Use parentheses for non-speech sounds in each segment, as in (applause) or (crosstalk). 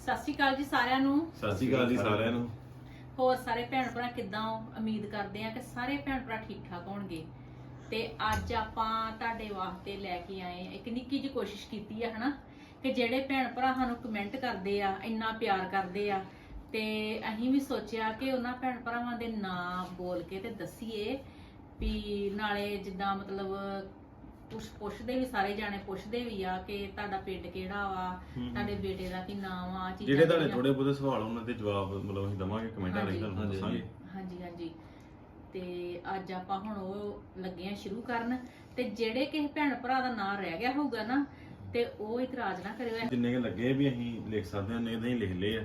ਸਤਿ ਸ਼੍ਰੀ ਅਕਾਲ ਜੀ ਸਾਰਿਆਂ ਨੂੰ। ਸਤਿ ਸ਼੍ਰੀ ਅਕਾਲ ਜੀ ਸਾਰਿਆਂ ਨੂੰ। ਹੋਰ ਸਾਰੇ ਭੈਣ ਭਰਾ ਕਿੱਦਾਂ ਹੋ? ਉਮੀਦ ਕਰਦੇ ਆ ਕਿ ਸਾਰੇ ਭੈਣ ਭਰਾ ਠੀਕ ਠਾਕ ਹੋਣਗੇ। ਤੇ ਅੱਜ ਆਪਾਂ ਤੁਹਾਡੇ ਵਾਸਤੇ ਲੈ ਕੇ ਆਏ ਇੱਕ ਨਿੱਕੀ ਜਿਹੀ ਕੋਸ਼ਿਸ਼ ਕੀਤੀ ਆ ਹਨਾ? ਕਿ ਜਿਹੜੇ ਭੈਣ ਭਰਾ ਸਾਨੂੰ ਕਮੈਂਟ ਕਰਦੇ ਆ ਇੰਨਾ ਪਿਆਰ ਕਰਦੇ ਆ ਤੇ ਅਸੀਂ ਵੀ ਸੋਚਿਆ ਕਿ ਉਹਨਾਂ ਭੈਣ ਭਰਾਵਾਂ ਦੇ ਨਾਂ ਬੋਲ ਕੇ ਤੇ ਦੱਸੀਏ ਵੀ ਨਾਲੇ ਜਿੱਦਾਂ ਮਤਲਬ ਪੁੱਛ ਪੁੱਛਦੇ ਵੀ ਸਾਰੇ ਜਾਣੇ ਪੁੱਛਦੇ ਵੀ ਆ ਕਿ ਤੁਹਾਡਾ ਪਿੰਡ ਕਿਹੜਾ ਵਾ ਤੁਹਾਡੇ ਬੇਟੇ ਦਾ ਕੀ ਨਾਮ ਆ ਚੀਜ਼ਾਂ ਜਿਹੜੇ ਤੁਹਾਡੇ ਥੋੜੇ ਬਹੁਤੇ ਸਵਾਲ ਉਹਨਾਂ ਦੇ ਜਵਾਬ ਮਤਲਬ ਅਸੀਂ ਦਵਾਂਗੇ ਕਮੈਂਟਾਂ ਰਾਹੀਂ ਤੁਹਾਨੂੰ ਹਾਂਜੀ, ਦੱਸਾਂਗੇ। ਹਾਂਜੀ। ਹਾਂਜੀ ਤੇ ਅੱਜ ਆਪਾਂ ਹੁਣ ਉਹ ਲੱਗੇ ਆ ਸ਼ੁਰੂ ਕਰਨ ਤੇ ਜਿਹੜੇ ਕਿਸੇ ਭੈਣ ਭਰਾ ਦਾ ਨਾਮ ਰਹਿ ਗਿਆ ਹੋਊਗਾ ਨਾ ਤੇ ਉਹ ਇਤਰਾਜ਼ ਨਾ ਕਰਿਓ। ਜਿੰਨੇ ਕੁ ਲੱਗੇ ਵੀ ਅਸੀਂ ਲਿਖ ਸਕਦੇ ਹਾਂ ਨਹੀਂ ਲਿਖ ਲਏ ਆ।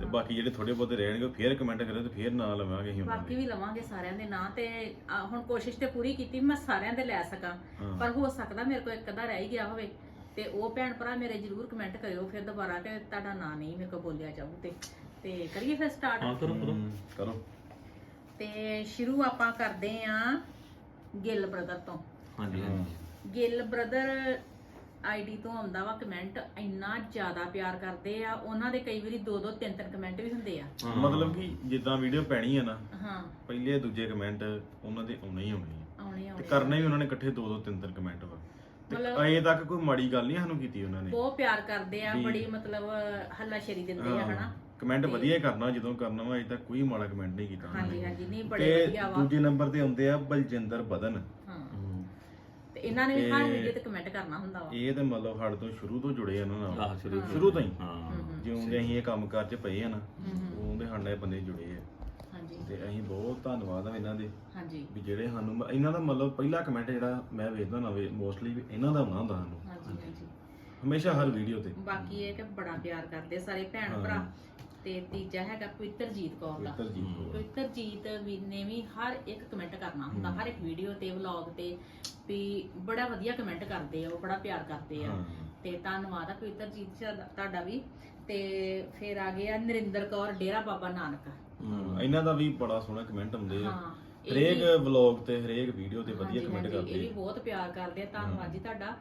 ਤੇ ਬਾਕੀ ਜਿਹੜੇ ਥੋੜੇ ਬਹੁਤੇ ਰਹਿਣਗੇ ਫੇਰ ਕਮੈਂਟ ਕਰਿਓ ਤੇ ਫੇਰ ਨਾਂ ਲਵਾਂਗੇ ਅਸੀਂ ਉਹਨਾਂ ਬਾਕੀ ਦੇ। ਵੀ ਲਵਾਂਗੇ ਸਾਰਿਆਂ ਦੇ ਨਾਂ ਤੇ ਆ, ਹੁਣ ਕੋਸ਼ਿਸ਼ ਤੇ ਪੂਰੀ ਕੀਤੀ ਵੀ ਮੈਂ ਸਾਰਿਆਂ ਦੇ ਲੈ ਸਕਾਂ। ਹਾਂ। ਪਰ ਹੋ ਸਕਦਾ ਮੇਰੇ ਕੋਲ ਇੱਕ ਅੱਧਾ ਰਹਿ ਹੀ ਗਿਆ ਹੋਵੇ ਤੇ ਉਹ ਭੈਣ ਭਰਾ ਮੇਰੇ ਜਰੂਰ ਕਮੈਂਟ ਕਰਿਓ ਫਿਰ ਦੁਬਾਰਾ ਕਿ ਤੁਹਾਡਾ ਨਾਂ ਨਹੀਂ ਮੇਰੇ ਕੋਲ ਬੋਲਿਆ ਜਾਊ ਤੇ ਤੇ ਕਰੀਏ ਫਿਰ ਸਟਾਰਟ ਹਾਂ ਕਰੋ ਕਰੋ। ਹਮ, ਕਰੋ। ਤੇ ਸ਼ੁਰੂ ਆਪਾਂ ਕਰਦੇ ਆਂ ਗਿੱਲ ਬ੍ਰਦਰ ਤੋਂ। ਹਾਂਜੀ ਹਾਂਜੀ। ਗਿੱਲ ਬ੍ਰਦਰ ਆਈਡੀ ਤੋਂ ਆਉਂਦਾ ਵਾ ਕਮੈਂਟ ਇੰਨਾ ਜ਼ਿਆਦਾ ਪਿਆਰ ਕਰਦੇ ਆ ਉਹਨਾਂ ਦੇ ਕਈ ਵਾਰੀ ਦੋ ਦੋ ਤਿੰਨ ਤਿੰਨ ਕਮੈਂਟ ਵੀ ਹੁੰਦੇ ਆ। ਹਾਂ। ਮਤਲਬ ਕਿ ਜਿੱਦਾਂ ਵੀਡੀਓ ਪੈਣੀ ਆ ਨਾ ਹਾਂ। ਪਹਿਲੇ ਦੂਜੇ ਕਮੈਂਟ ਉਹਨਾਂ ਦੇ ਆਉਣੇ ਹੀ ਆਉਣੇ ਆ। ਆਉਣੇ ਤੇ ਆਉਣੇ ਕਰਨੇ ਵੀ ਉਹਨਾਂ ਨੇ ਇਕੱਠੇ ਦੋ ਦੋ ਤਿੰਨ ਤਿੰਨ ਕਮੈਂਟ ਵਾ। ਤੇ ਮਤਲਬ- ਅਜੇ ਤੱਕ ਕੋਈ ਮਾੜੀ ਗੱਲ ਨਹੀਂ ਸਾਨੂੰ ਕੀਤੀ ਉਹਨਾਂ ਨੇ। ਬਹੁਤ ਪਿਆਰ ਕਰਦੇ ਆ ਵੀ- ਬੜੀ ਮਤਲਬ ਹੱਲਾਸ਼ੇਰੀ ਦਿੰਦੇ ਆ ਹਨਾ? ਕਮੈਂਟ ਵਧੀਆ ਹੀ ਕਰਨਾ ਜਦੋਂ ਕਰਨਾ ਵਾ ਅਜੇ ਤੱਕ ਕੋਈ ਮਾੜਾ ਕਮੈਂਟ ਨਹੀਂ ਕੀਤਾ ਉਹਨਾਂ ਹਾਂਜੀ ਨੇ। ਹਾਂਜੀ ਨਹੀਂ ਬੜੇ ਤੇ ਵਧੀਆ ਵਾ। ਦੂਜੇ ਨੰਬਰ ਤੇ ਆਉਂਦੇ ਆ ਬਲਜਿੰਦਰ ਬਦਨ ਇਹਨਾਂ ਨੇ ਵੀ ਹਰ ਵੀਡੀਓ ਤੇ ਕਮੈਂਟ ਕਰਨਾ ਹੁੰਦਾ ਵਾ। ਇਹ ਤੇ ਮਤਲਬ ਸਾਡੇ ਤੋਂ ਸ਼ੁਰੂ ਤੋਂ ਜੁੜੇ ਆ ਇਹਨਾਂ ਨਾਲ। ਸ਼ੁਰੂ ਸ਼ੁਰੂ ਤੋਂ ਹੀ। ਹਾਂ। ਜਿਉਂ ਦੇ ਅਸੀਂ ਇਹ ਕੰਮ ਕਾਰ ਚ ਪਏ ਆ ਨਾ ਹੂੰ ਉਹਦੇ ਸਾਡੇ ਬੰਦੇ ਜੁੜੇ ਆ। ਹਾਂਜੀ। ਤੇ ਅਸੀਂ ਬਹੁਤ ਧੰਨਵਾਦ ਆ ਇਹਨਾਂ ਦੇ। ਹਾਂਜੀ। ਵੀ ਜਿਹੜੇ ਸਾਨੂੰ ਇਹਨਾਂ ਦਾ ਮਤਲਬ ਪਹਿਲਾ ਕਮੈਂਟ ਜਿਹੜਾ ਮੈਂ ਵੇਖਦਾ ਨਾ ਵੇ ਮੋਸਟਲੀ ਵੀ ਇਹਨਾਂ ਦਾ ਆਉਂਦਾ ਹੁੰਦਾ ਸਾਨੂੰ। ਹਾਂਜੀ ਹਾਂਜੀ। ਹਮੇਸ਼ਾ ਹਰ ਵੀਡੀਓ ਤੇ। ਬਾਕੀ ਇਹ ਕਿ ਬੜਾ ਪਿਆਰ ਕਰਦੇ ਸਾਰੇ ਭੈਣ। ਭਰਾ। ਤੇ ਤੀਜਾ ਹੈਗਾ ਪਵਿੱਤਰਜੀਤ ਕੌਰ ਦਾ। ਪਵਿੱਤਰਜੀਤ ਵੀ ਨੇ ਵੀ ਹਰ ਇੱਕ ਕਮੈਂਟ ਕਰਨਾ ਹੁੰਦਾ ਹਰ ਇੱਕ ਵੀਡੀਓ ਤੇ ਵਲੌਗ ਤੇ ਵੀ ਬੜਾ ਵਧੀਆ ਕਮੈਂਟ ਕਰਦੇ ਆ ਉਹ ਬੜਾ ਪਿਆਰ ਕਰਦੇ ਆ। ਹਾਂ। ਤੇ ਧੰਨਵਾਦ ਆ ਪਵਿੱਤਰਜੀਤ ਦਾ- ਤੁਹਾਡਾ ਵੀ। ਤੇ ਫਿਰ ਆ ਗਿਆ ਨਰਿੰਦਰ ਕੌਰ ਡੇਰਾ ਬਾਬਾ ਨਾਨਕ। ਹਾਂ, ਇਹਨਾਂ ਦਾ ਵੀ ਬੜਾ ਸੋਹਣਾ ਕਮੈਂਟ ਆਉਂਦੇ ਆ। ਹਾਂ ਇਹ ਹਰੇਕ ਵਲੌਗ ਤੇ ਹਰੇਕ ਵੀਡੀਓ ਤੇ ਵਧੀਆ ਹਾਂਜੀ, ਕਮੈਂਟ ਹਾਂਜੀ, ਇਹ ਵੀ ਕਰਦੇ ਬਹੁਤ ਪਿਆਰ ਕਰਦੇ ਆ। ਧੰਨਵਾਦ ਜੀ ਤੁਹਾਡਾ।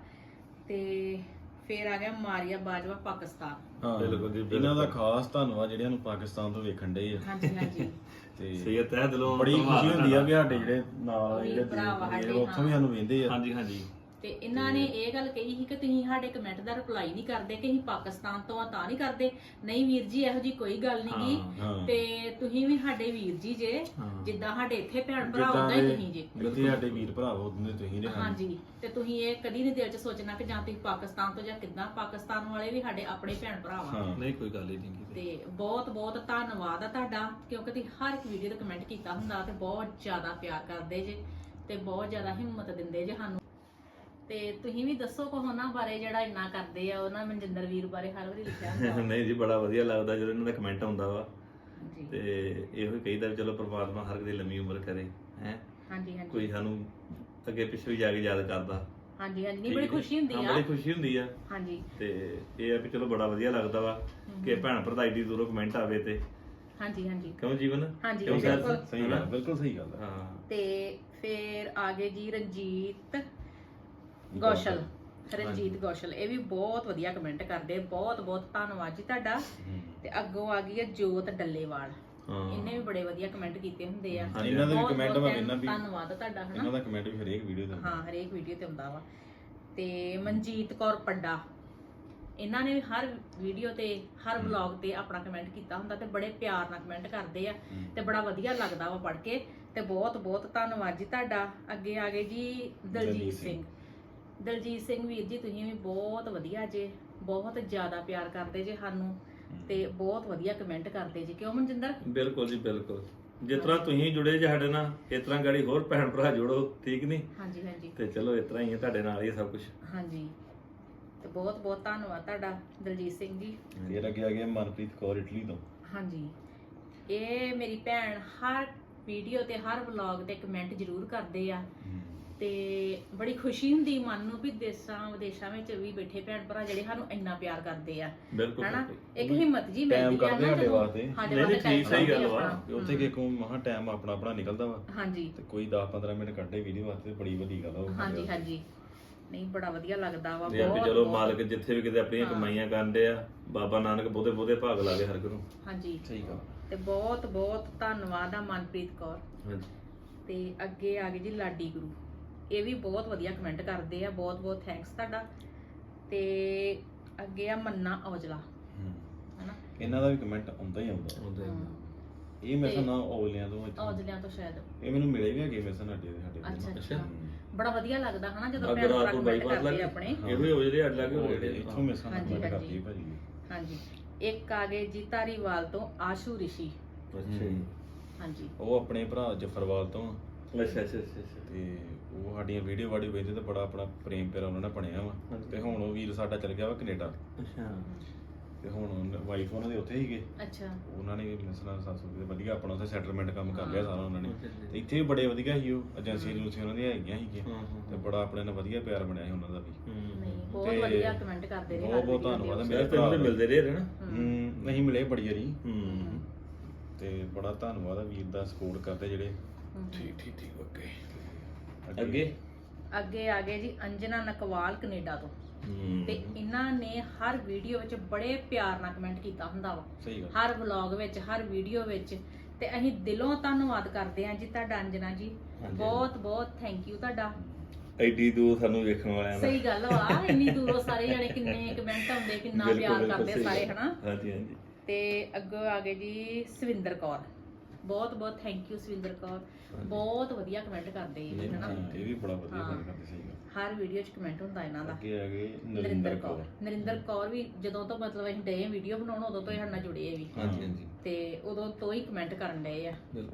ਤੇ ਫਿਰ ਆ ਗਿਆ ਮਾਰੀਆ ਬਾਜਵਾ ਪਾਕਿਸਤਾਨ। ਹਾਂ। ਬਿਲਕੁਲ ਜੀ, ਬਿਲਕੁਲ। ਇਹਨਾਂ ਦਾ ਖਾਸ ਧੰਨਵਾਦ ਜਿਹੜਿਆਂ ਨੂੰ ਪਾਕਿਸਤਾਨ ਤੋਂ ਵੇਖਣ ਦੇ ਆ। ਹਾਂਜੀ ਹਾਂਜੀ। (laughs) ਤੇ ਸਹੀ ਤਹਿ ਦਿਲੋਂ ਬੜੀ ਧੰਨਵਾਦ ਖੁਸ਼ੀ ਹੁੰਦੀ ਆ। ਕਿ ਸਾਡੇ ਜਿਹੜੇ ਨਾਲ ਜਿਹੜੇ ਭਰਾ ਵਾ ਜਿਹੜੇ ਸਾਡੇ, ਉੱਥੋਂ ਵੀ ਸਾਨੂੰ ਵੇਂਦੇ ਆ। ਹਾਂਜੀ ਹਾਂਜੀ। ਤੇ ਇਹਨਾਂ ਨੇ ਇਹ ਗੱਲ ਕਹੀ ਸੀ ਕਿ ਤੁਸੀਂ ਸਾਡੇ ਕਮੈਂਟ ਦਾ ਰਿਪਲਾਈ ਨਹੀਂ ਕਰਦੇ ਕਿ ਅਸੀਂ ਪਾਕਿਸਤਾਨ ਤੋਂ ਆ ਤਾਂ ਨਹੀਂ ਕਰਦੇ। ਨਹੀਂ ਵੀਰ ਜੀ ਇਹੋ ਜੀ ਕੋਈ ਗੱਲ ਨਹੀਂ ਗੀ। ਹਾਂ, ਹਾਂ। ਤੇ ਤੁਸੀਂ ਵੀ ਸਾਡੇ ਵੀਰ ਜੀ ਜੇ ਹਾਂ। ਜਿੱਦਾਂ ਸਾਡੇ ਇੱਥੇ ਭੈਣ ਭਰਾ ਉਦਾਂ ਹੀ ਤੁਸੀਂ ਜੇ। ਜਿੱਥੇ ਸਾਡੇ ਵੀਰ ਭਰਾ ਉਹਦੇ ਤੁਸੀਂ ਨੇ ਹਾਂਜੀ। ਤੇ ਤੁਸੀਂ ਇਹ ਕਦੀ ਨਹੀਂ ਦਿਲ 'ਚ ਸੋਚਣਾ ਕਿ ਜਾਂ ਤੁਸੀਂ ਪਾਕਿਸਤਾਨ ਤੋਂ ਜਾਂ ਕਿੱਦਾਂ ਪਾਕਿਸਤਾਨ ਵਾਲੇ ਵੀ ਸਾਡੇ ਆਪਣੇ ਭੈਣ ਭਰਾ ਵਾ। ਹਾਂ। ਨਹੀਂ ਕੋਈ ਗੱਲ ਹੀ ਨਹੀਂ ਕੀਤੀ ਤੇ ਬਹੁਤ ਬਹੁਤ ਧੰਨਵਾਦ ਆ ਤੁਹਾਡਾ ਕਿਉਂਕਿ ਤੁਸੀਂ ਹਰ ਇੱਕ ਵੀਡੀਓ ਤੇ ਕਮੈਂਟ ਕੀਤਾ ਹੁੰਦਾ ਤੇ ਬਹੁਤ ਜ਼ਿਆਦਾ ਪਿਆਰ ਕਰਦੇ ਜੇ ਤੇ ਬਹੁਤ ਜ਼ਿਆਦਾ ਹਿੰਮਤ ਦਿੰਦੇ ਜੇ ਸਾਨੂੰ। ਤੇ ਤੁਸੀਂ ਵੀ ਦੱਸੋ ਕੋ ਉਹਨਾਂ ਬਾਰੇ ਜਿਹੜਾ ਇੰਨਾ ਕਰਦੇ ਆ ਉਹਨਾਂ ਮਨਜਿੰਦਰ ਵੀਰ ਬਾਰੇ ਹਰ ਵਾਰੀ ਲਿਖਿਆ ਹੁੰਦਾ। (laughs) ਨਹੀਂ ਜੀ ਬੜਾ ਵਧੀਆ ਲੱਗਦਾ ਜਦੋਂ ਇਹਨਾਂ ਦਾ ਕਮੈਂਟ ਆਉਂਦਾ ਵਾ। ਜੀ ਤੇ ਇਹੋ ਹੀ ਕਹੀਦਾ ਵੀ ਚਲੋ ਪ੍ਰਮਾਤਮਾ ਹਰ ਦੀ ਲੰਮੀ ਉਮਰ ਕਰੇ ਹੈ। ਹਾਂਜੀ ਹਾਂਜੀ। ਕੋਈ ਸਾਨੂੰ ਅੱਗੇ ਪਿੱਛੇ ਵੀ ਜਾ ਕੇ ਯਾਦ ਕਰਦਾ। ਹਾਂਜੀ ਹਾਂਜੀ। ਨਹੀਂ ਬੜੀ। ਖੁਸ਼ੀ ਹੁੰਦੀ ਹਾਂ, ਆ। ਬੜੀ ਖੁਸ਼ੀ ਹੁੰਦੀ ਆ। ਹਾਂਜੀ। ਤੇ ਇਹ ਆ ਵੀ ਚਲੋ ਬੜਾ ਵਧੀਆ ਲੱਗਦਾ ਵਾ ਕਿ ਭੈਣ ਭਰਾ ਦੀ ਦੂਰੋਂ ਕਮੈਂਟ ਆਵੇ ਤੇ। ਹਾਂਜੀ ਹਾਂਜੀ। ਕਿਉਂ ਜੀਵਨ? ਹਾਂਜੀ, ਕਿਉਂ ਸਰ? ਬਿਲਕੁਲ। ਸਹੀ ਗੱਲ ਬਿਲਕੁਲ ਸਹੀ ਗੱਲ ਆ ਹਾਂ। ਤੇ ਫਿਰ ਆਗੇ ਜੀ ਰਣਜੀਤ ਗੋਸ਼ਲ ਰਣਜੀਤ ਗੋਸ਼ਲ ਇਹ ਵੀ ਬਹੁਤ ਵਧੀਆ ਕਮੈਂਟ ਕਰਦੇ ਬਹੁਤ ਬਹੁਤ ਧੰਨਵਾਦ ਜੀ ਤੁਹਾਡਾ। ਤੇ ਅੱਗੋਂ ਆ ਗਈ ਹੈ ਜੋਤ ਡੱਲੇਵਾਲ। ਇਹਨੇ ਵੀ ਬੜੇ ਵਧੀਆ ਕਮੈਂਟ ਕੀਤੇ ਹੁੰਦੇ ਆ। ਇਹਨਾਂ ਦੇ ਵੀ ਕਮੈਂਟ ਮੈਂ ਵੇਖਣਾ ਵੀ ਧੰਨਵਾਦ ਤੁਹਾਡਾ ਹਨਾ? ਇਹਨਾਂ ਦਾ ਕਮੈਂਟ ਵੀ ਹਰੇਕ ਵੀਡੀਓ ਤੇ ਹਾਂ ਹਰੇਕ ਵੀਡੀਓ ਤੇ ਹੁੰਦਾ ਵਾ। ਤੇ ਮਨਜੀਤ ਕੌਰ ਪੱਡਾ ਇਹਨਾਂ ਨੇ ਵੀ ਹਰ ਵੀਡੀਓ ਤੇ ਹਰ ਵਲੌਗ ਤੇ ਆਪਣਾ ਕਮੈਂਟ ਕੀਤਾ ਹੁੰਦਾ ਤੇ ਬੜੇ ਪਿਆਰ ਨਾਲ ਕਮੈਂਟ ਕਰਦੇ ਆ ਤੇ ਬੜਾ ਵਧੀਆ ਲੱਗਦਾ ਵਾ ਪੜ੍ਹ ਕੇ। ਤੇ ਬਹੁਤ ਬਹੁਤ ਧੰਨਵਾਦ ਜੀ ਤੁਹਾਡਾ। ਅੱਗੇ ਆ ਗਏ ਜੀ ਦਲਜੀਤ ਸਿੰਘ। ਦਲਜੀਤ ਸਿੰਘ ਵੀਰ ਜੀ ਤੁਸੀਂ ਵੀ ਬਹੁਤ ਵਧੀਆ ਜੇ ਬਹੁਤ ਜ਼ਿਆਦਾ ਪਿਆਰ ਕਰਦੇ ਜੇ ਸਾਨੂੰ ਤੇ ਬਹੁਤ ਵਧੀਆ ਕਮੈਂਟ ਕਰਦੇ ਜੇ। ਕਿਉਂ ਮਨਜਿੰਦਰ? ਬਿਲਕੁਲ ਜੀ ਬਿਲਕੁਲ। ਜਿਸ ਤਰ੍ਹਾਂ ਤੁਸੀਂ ਜੁੜੇ ਜੇ ਸਾਡੇ ਨਾਲ ਇਸ ਤਰ੍ਹਾਂ ਗਾੜੀ ਹੋਰ ਭੈਣ ਭਰਾ ਜੁੜੋ ਠੀਕ ਨਹੀਂ ਹਾਂਜੀ ਹਾਂਜੀ। ਤੇ ਚਲੋ ਇਸ ਤਰ੍ਹਾਂ ਹੀ ਹੈ ਤੁਹਾਡੇ ਨਾਲ ਹੀ ਹੈ ਸਭ ਕੁਝ ਹਾਂਜੀ। ਤੇ ਬਹੁਤ ਬਹੁਤ ਧੰਨਵਾਦ ਤੁਹਾਡਾ ਦਲਜੀਤ ਸਿੰਘ ਜੀ। ਫਿਰ ਅੱਗੇ ਆ ਗਿਆ ਮਨਪ੍ਰੀਤ ਕੌਰ ਇਟਲੀ ਤੋਂ। ਹਾਂਜੀ। ਇਹ ਮੇਰੀ ਭੈਣ ਹਰ ਵੀਡੀਓ ਤੇ ਹਰ ਵਲੌਗ ਤੇ ਕਮੈਂਟ ਜ਼ਰੂਰ ਕਰਦੇ ਆ। ਤੇ ਬੜੀ ਖੁਸ਼ੀ ਹੁੰਦੀ ਮਨ ਨੂੰ ਵੀ ਦੇਸਾਂ ਵਿਦੇਸ਼ਾਂ ਵਿੱਚ ਵੀ ਬੈਠੇ ਭੈਣ ਭਰਾ ਜਿਹੜੇ ਸਾਨੂੰ ਇੰਨਾ ਪਿਆਰ ਕਰਦੇ ਆ। ਬਿਲਕੁਲ ਹਨਾ। ਇੱਕ ਹਿੰਮਤ ਜੀ ਮਿਲਦੀ ਆ ਨਾ ਸਾਡੇ ਵਾਸਤੇ। ਨਹੀਂ, ਨਹੀਂ, ਠੀਕ, ਸਹੀ ਗੱਲ ਵਾ। ਉੱਥੇ ਕਿ ਕੋ ਮਹਾ ਟਾਈਮ ਆਪਣਾ ਆਪਣਾ ਨਿਕਲਦਾ ਵਾ। ਹਾਂਜੀ। ਤੇ ਕੋਈ 10 15 ਮਿੰਟ ਕੱਢੇ ਵੀਡੀਓ ਵਾਸਤੇ ਬੜੀ ਵੱਡੀ ਗੱਲ ਆ ਹਾਂਜੀ ਹਾਂਜੀ। ਨਹੀਂ ਬੜਾ ਵਧੀਆ ਲੱਗਦਾ ਵਾ ਆ ਬਹੁਤ ਚਲੋ। ਮਾਲਕ ਜਿੱਥੇ ਵੀ ਕਿਤੇ ਆਪਣੀਆਂ। ਕਮਾਈਆਂ ਕਰਦੇ ਆ ਬਾਬਾ ਨਾਨਕ ਬੋਧੇ ਬੋਧੇ ਭਾਗ ਲਾਗੇ ਹਰ ਨੂੰ ਹਾਂਜੀ। ਸਹੀ ਗੱਲ ਤੇ ਬਹੁਤ ਬਹੁਤ ਧੰਨਵਾਦ ਆ ਮਨਪ੍ਰੀਤ ਕੌਰ। ਹਾਂਜੀ। ਤੇ ਅੱਗੇ ਆ ਗਏ ਜੀ ਲਾਡੀ ਗੁਰੂ। ਇਹ ਵੀ ਬਹੁਤ ਵਧੀਆ ਕਮੈਂਟ ਕਰਦੇ ਆ ਬਹੁਤ ਬਹੁਤ ਥੈਂਕਸ ਤੁਹਾਡਾ। ਤੇ ਅੱਗੇ ਆ ਮੰਨਾ ਔਜਲਾ। ਹੂੰ। ਹਨਾ? ਇਹਨਾਂ ਦਾ ਵੀ ਕਮੈਂਟ ਆਉਂਦਾ ਹੀ ਆਉਂਦਾ। ਹੁੰਦੇ ਇਹ ਮੇਰੇ ਨਾਲ ਔਲਿਆਂ ਤੋਂ ਇੱਥੋਂ। ਔਜਲਿਆਂ ਤੋਂ ਸ਼ਾਇਦ। ਇਹ ਮੈਨੂੰ ਮਿਲੇ ਵੀ ਹੈਗੇ ਮੇਰੇ ਸਾਡੇ ਸਾਡੇ ਕੋਲ। ਅੱਛਾ ਅੱਛਾ। ਬੜਾ ਵਧੀਆ ਲੱਗਦਾ ਹਨਾ ਜਦੋਂ ਭੈਣ ਭਰਾ ਕਮੈਂਟ ਕਰਦੇ ਆਪਣੇ। ਇਹੋ ਹੀ ਹੋ ਜਿਹੜੇ ਅੱਡ ਲੱਗੇ ਉਹ ਹੋ ਜਿਹੜੇ ਇੱਥੋਂ ਮੇਰੇ ਨਾਲ ਕਮੈਂਟ। ਕਰਦੀ ਭਾਜੀ। ਹਾਂਜੀ। ਇੱਕ ਆ ਗਏ ਜੀ ਧਾਰੀਵਾਲ ਤੋਂ ਆਸ਼ੂ ਰਿਸ਼ੀ। ਅੱਛਾ ਜੀ। ਹਾਂਜੀ। ਉਹ ਆਪਣੇ ਭਰਾ ਜਫਰਵਾਲ ਤੋਂ ਅੱਛਾ ਅੱਛਾ ਅੱਛਾ। ਤੇ ਉਹ ਸਾਡੀਆਂ ਵੀਡੀਓ ਵਾਡੀਓ ਵੇਖਦੇ ਤੇ ਬੜਾ ਆਪਣਾ ਪ੍ਰੇਮ ਪਿਆਰ ਉਹਨਾਂ ਨਾਲ ਬਣਿਆ ਵਾ। ਤੇ ਹੁਣ ਉਹ ਵੀਰ ਸਾਡਾ ਚਲ ਗਿਆ ਵਾ ਕੈਨੇਡਾ। ਅੱਛਾ। ਤੇ ਹੁਣ ਵਾਈਫ ਉਹਨਾਂ ਦੇ ਉੱਥੇ ਹੀਗੇ ਅੱਛਾ। ਉਹਨਾਂ ਨੇ ਵੀ ਮਿਸਨਾ ਸੱਸ ਦੇ ਵਧੀਆ ਆਪਣਾ ਉੱਥੇ ਸੈਟਲਮੈਂਟ ਕੰਮ ਕਰ ਲਿਆ ਸਾਰਾ ਉਹਨਾਂ ਨੇ। ਤੇ ਇੱਥੇ ਵੀ ਬੜੇ ਵਧੀਆ ਸੀ ਉਹ ਏਜੰਸੀ ਏਜੰਸੀ ਉਹਨਾਂ ਦੀਆਂ ਹੈਗੀਆਂ ਸੀਗੀਆਂ। ਤੇ ਬੜਾ ਆਪਣੇ ਨਾਲ ਵਧੀਆ ਪਿਆਰ ਬਣਿਆ ਸੀ ਉਹਨਾਂ ਦਾ ਵੀ। ਬਹੁਤ ਵਧੀਆ ਕਮੈਂਟ ਕਰਦੇ ਰਹੇ ਬਹੁਤ ਬਹੁਤ ਧੰਨਵਾਦ। ਹੈ ਮੇਰੇ ਭਰਾ ਤੇ ਮਿਲਦੇ ਰਹੇ ਨਾ ਹੂੰ। ਨਹੀਂ ਮਿਲੇ ਬੜੀ ਵਾਰੀ। ਹੂੰ। ਤੇ ਬੜਾ ਧੰਨਵਾਦ ਆ ਵੀਰ ਦਾ ਸਪੋਰਟ ਕਰਦੇ ਜਿਹੜੇ। ਠੀਕ ਠੀਕ ਠੀਕ ਓਕੇ ਅੱਗੇ। ਅੱਗੇ? ਆ ਗਏ ਜੀ ਅੰਜਨਾ ਨਕਵਾਲ ਕੈਨੇਡਾ ਤੋਂ। ਹੂੰ। ਤੇ ਇਹਨਾਂ ਨੇ ਹਰ ਵੀਡੀਓ ਵਿੱਚ ਬੜੇ ਪਿਆਰ ਨਾਲ ਕਮੈਂਟ ਕੀਤਾ ਹੁੰਦਾ ਵਾ। ਸਹੀ ਗੱਲ। ਹਰ ਵਲੌਗ ਵਿੱਚ ਹਰ ਵੀਡੀਓ ਵਿੱਚ। ਤੇ ਅਸੀਂ ਦਿਲੋਂ ਧੰਨਵਾਦ ਕਰਦੇ ਹਾਂ ਜੀ ਤੁਹਾਡਾ ਅੰਜਨਾ ਜੀ। ਹਾਂਜੀ। ਬਹੁਤ ਬਹੁਤ ਥੈਂਕ ਯੂ ਤੁਹਾਡਾ। ਐਡੀ ਦੂਰ ਸਾਨੂੰ ਵੇਖਣ ਵਾਲਿਆਂ ਦਾ। ਸਹੀ ਗੱਲ ਵਾ ਇੰਨੀ ਦੂਰੋਂ ਸਾਰੇ ਜਣੇ ਕਿੰਨੇ ਕਮੈਂਟ ਆਉਂਦੇ ਕਿੰਨਾ ਬਿਲਕੁਲ, ਪਿਆਰ ਬਿਲਕੁਲ ਕਰਦੇ ਸਹੀ ਸਾਰੇ ਗੱਲ। ਹਨਾ? ਹਾਂਜੀ ਹਾਂਜੀ। ਤੇ ਅੱਗੋਂ ਆ ਗਏ ਜੀ ਸਵਿੰਦਰ ਕੌਰ। ਬਹੁਤ ਬਹੁਤ ਥੈਂਕ ਯੂ ਸਵਿੰਦਰ ਕੌਰ। ਬਹੁਤ ਵਧੀਆ ਕਮੈਂਟ ਕਰਦੇ ਜੀ ਹਨਾ ਇਹ ਵੀ ਬੜਾ ਵਧੀਆ। ਗੱਲ ਕਰਦੇ ਸਹੀ ਗੱਲ। ਹਰ ਵੀਡੀਓ 'ਚ ਕਮੈਂਟ ਹੁੰਦਾ ਇਹਨਾਂ ਦਾ। ਅੱਗੇ ਆ ਗਏ ਨਰਿੰਦਰ ਕੌਰ। ਨਰਿੰਦਰ ਕੌਰ ਵੀ ਜਦੋਂ ਤੋਂ ਮਤਲਬ ਅਸੀਂ ਡੇ ਵੀਡੀਓ ਬਣਾਉਣ ਉਦੋਂ ਤੋਂ ਹੀ ਸਾਡੇ ਨਾਲ ਜੁੜੇ ਆ ਵੀ। ਹਾਂਜੀ ਹਾਂਜੀ। ਤੇ ਉਦੋਂ ਤੋਂ ਹੀ ਕਮੈਂਟ ਕਰਨ ਡਏ ਆ।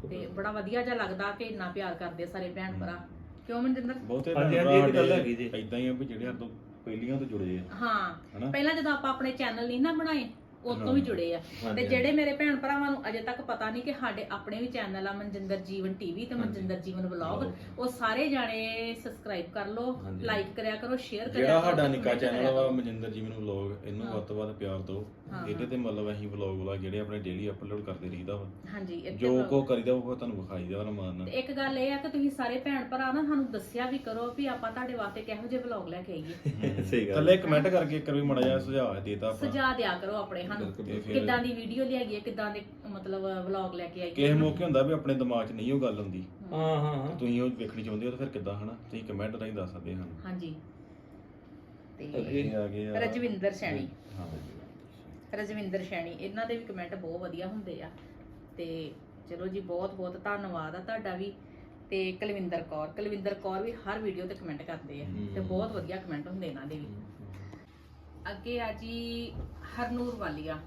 ਤੇ ਬੜਾ ਵਧੀਆ ਜਿਹਾ ਲੱਗਦਾ ਕਿ ਇੰਨਾ ਪਿਆਰ ਕਰਦੇ ਸਾਰੇ ਭੈਣ ਭਰਾ। ਕਿਉਂ ਮਨਜਿੰਦਰ? ਬਹੁਤੇ ਇਹ ਗੱਲ ਹੈਗੀ ਜੀ। ਏਦਾਂ ਹੀ ਆ ਵੀ ਜਿਹੜੇ ਤੋਂ ਪਹਿਲੀਆਂ ਤੋਂ ਜੁੜੇ ਆ। ਹਾਂ ਹਨਾ? ਪਹਿਲਾਂ ਜਦੋਂ ਆਪਾਂ ਆਪਣੇ ਚੈਨਲ ਨਹੀਂ ਨਾ ਬਣਾਏ ਉਦੋਂ ਵੀ ਜੁੜੇ ਆ। ਤੇ ਜਿਹੜੇ ਮੇਰੇ ਭੈਣ ਭਰਾਵਾਂ ਨੂੰ ਅਜੇ ਤੱਕ ਪਤਾ ਨਹੀਂ ਕਿ ਸਾਡੇ ਆਪਣੇ ਵੀ ਚੈਨਲ ਆ ਮਨਜਿੰਦਰ ਜੀਵਨ ਟੀਵੀ ਤੇ ਮਨਜਿੰਦਰ ਜੀਵਨ ਵਲੌਗ ਉਹ ਸਾਰੇ ਜਾਣੇ ਸਬਸਕ੍ਰਾਈਬ ਕਰ ਲਓ। ਲਾਈਕ ਕਰਿਆ ਕਰੋ ਸ਼ੇਅਰ ਕਰਿਆ ਜਿਹੜਾ ਕਰੋ ਸਾਡਾ ਨਿੱਕਾ ਚੈਨਲ ਵਾ ਕਰੋ। ਮਨਜਿੰਦਰ ਜੀ ਮੈਨੂੰ ਵਲੌਗ ਇਹਨੂੰ ਵੱਧ ਤੋਂ ਵੱਧ ਪਿਆਰ ਦਿਓ। ਇਹਦੇ ਤੇ ਮਤਲਬ ਅਸੀਂ ਵਲੌਗ ਵਲਾ ਜਿਹੜੇ ਆਪਣੇ ਡੇਲੀ ਅਪਲੋਡ ਕਰਦੇ ਰਹੀਦਾ ਵਾ। ਹਾਂਜੀ ਇੱਥੇ ਜੋ ਕੋ ਕਰੀਦਾ ਉਹ ਤੁਹਾਨੂੰ ਵਿਖਾਈਦਾ ਵਾ ਮਾਨ ਤੇ ਇੱਕ ਗੱਲ ਇਹ ਆ ਕਿ ਤੁਸੀਂ ਸਾਰੇ ਭੈਣ ਭਰਾ ਨਾ ਸਾਨੂੰ ਦੱਸਿਆ ਵੀ ਕਰੋ ਵੀ ਆਪਾਂ ਤੁਹਾਡੇ ਵਾਸਤੇ ਕਿਹੋ ਜਿਹੇ ਵਲੌਗ ਲੈ ਕੇ ਆਈਏ। (laughs) ਸਹੀ ਗੱਲ। ਥੱਲੇ ਕਮੈਂਟ ਕਰਕੇ ਇੱਕ ਵਾਰੀ ਮੜਾ ਜਿਹਾ ਸੁਝਾਅ ਦੇਤਾ ਆਪਾਂ। ਸੁਝਾਅ ਦਿਆ ਕਰੋ ਆਪਣੇ ਸਾਨੂੰ ਤੇ ਫਿਰ ਕਿੱਦਾਂ ਦੀ ਵੀਡੀਓ ਲਿਆਈਏ ਕਿੱਦਾਂ ਦੇ ਮਤਲਬ ਵਲੌਗ ਲੈ ਕੇ ਆਈਏ ਕਿਸੇ ਮੌਕੇ ਹੁੰਦਾ ਵੀ ਆਪਣੇ ਦਿਮਾਗ 'ਚ ਨਹੀਂ ਉਹ ਗੱਲ ਹੁੰਦੀ। ਹਾਂ। ਹਾਂ ਹਾਂ ਤੁਸੀਂ ਉਹ ਵੇਖਣੀ ਚਾਹੁੰਦੇ ਹੋ ਤਾਂ ਫਿਰ ਕਿੱਦਾਂ ਹਨਾ? ਤੁਸੀਂ ਕਮੈਂਟ ਰਾਹੀਂ ਦੱਸ ਸਕਦੇ ਹਨ ਹਾਂਜੀ। ਤੇ ਇਹ ਆ ਗਏ ਆ। ਰਜਵਿੰਦਰ ਸੈਣੀ। ਹਾਂ ਰਜਵਿੰਦਰ। ਸੈਣੀ ਇਹਨਾਂ ਦੇ ਵੀ ਕਮੈਂਟ ਬਹੁਤ ਵਧੀਆ ਹੁੰਦੇ ਆ। ਤੇ ਚਲੋ ਜੀ ਬਹੁਤ ਬਹੁਤ ਧੰਨਵਾਦ ਆ ਤੁਹਾਡਾ ਵੀ। ਤੇ ਕੁਲਵਿੰਦਰ ਕੌਰ ਕੁਲਵਿੰਦਰ ਕੌਰ ਵੀ ਹਰ ਵੀਡੀਓ ਤੇ ਕਮੈਂਟ ਕਰਦੇ ਆ। ਤੇ ਬਹੁਤ ਵਧੀਆ ਕਮੈਂਟ ਹੁੰਦੇ ਇਹਨਾਂ ਦੇ ਵੀ। ਅੱਗੇ ਆ ਜੀ ਹਰਨੂਰ ਵਾਲੀਆ।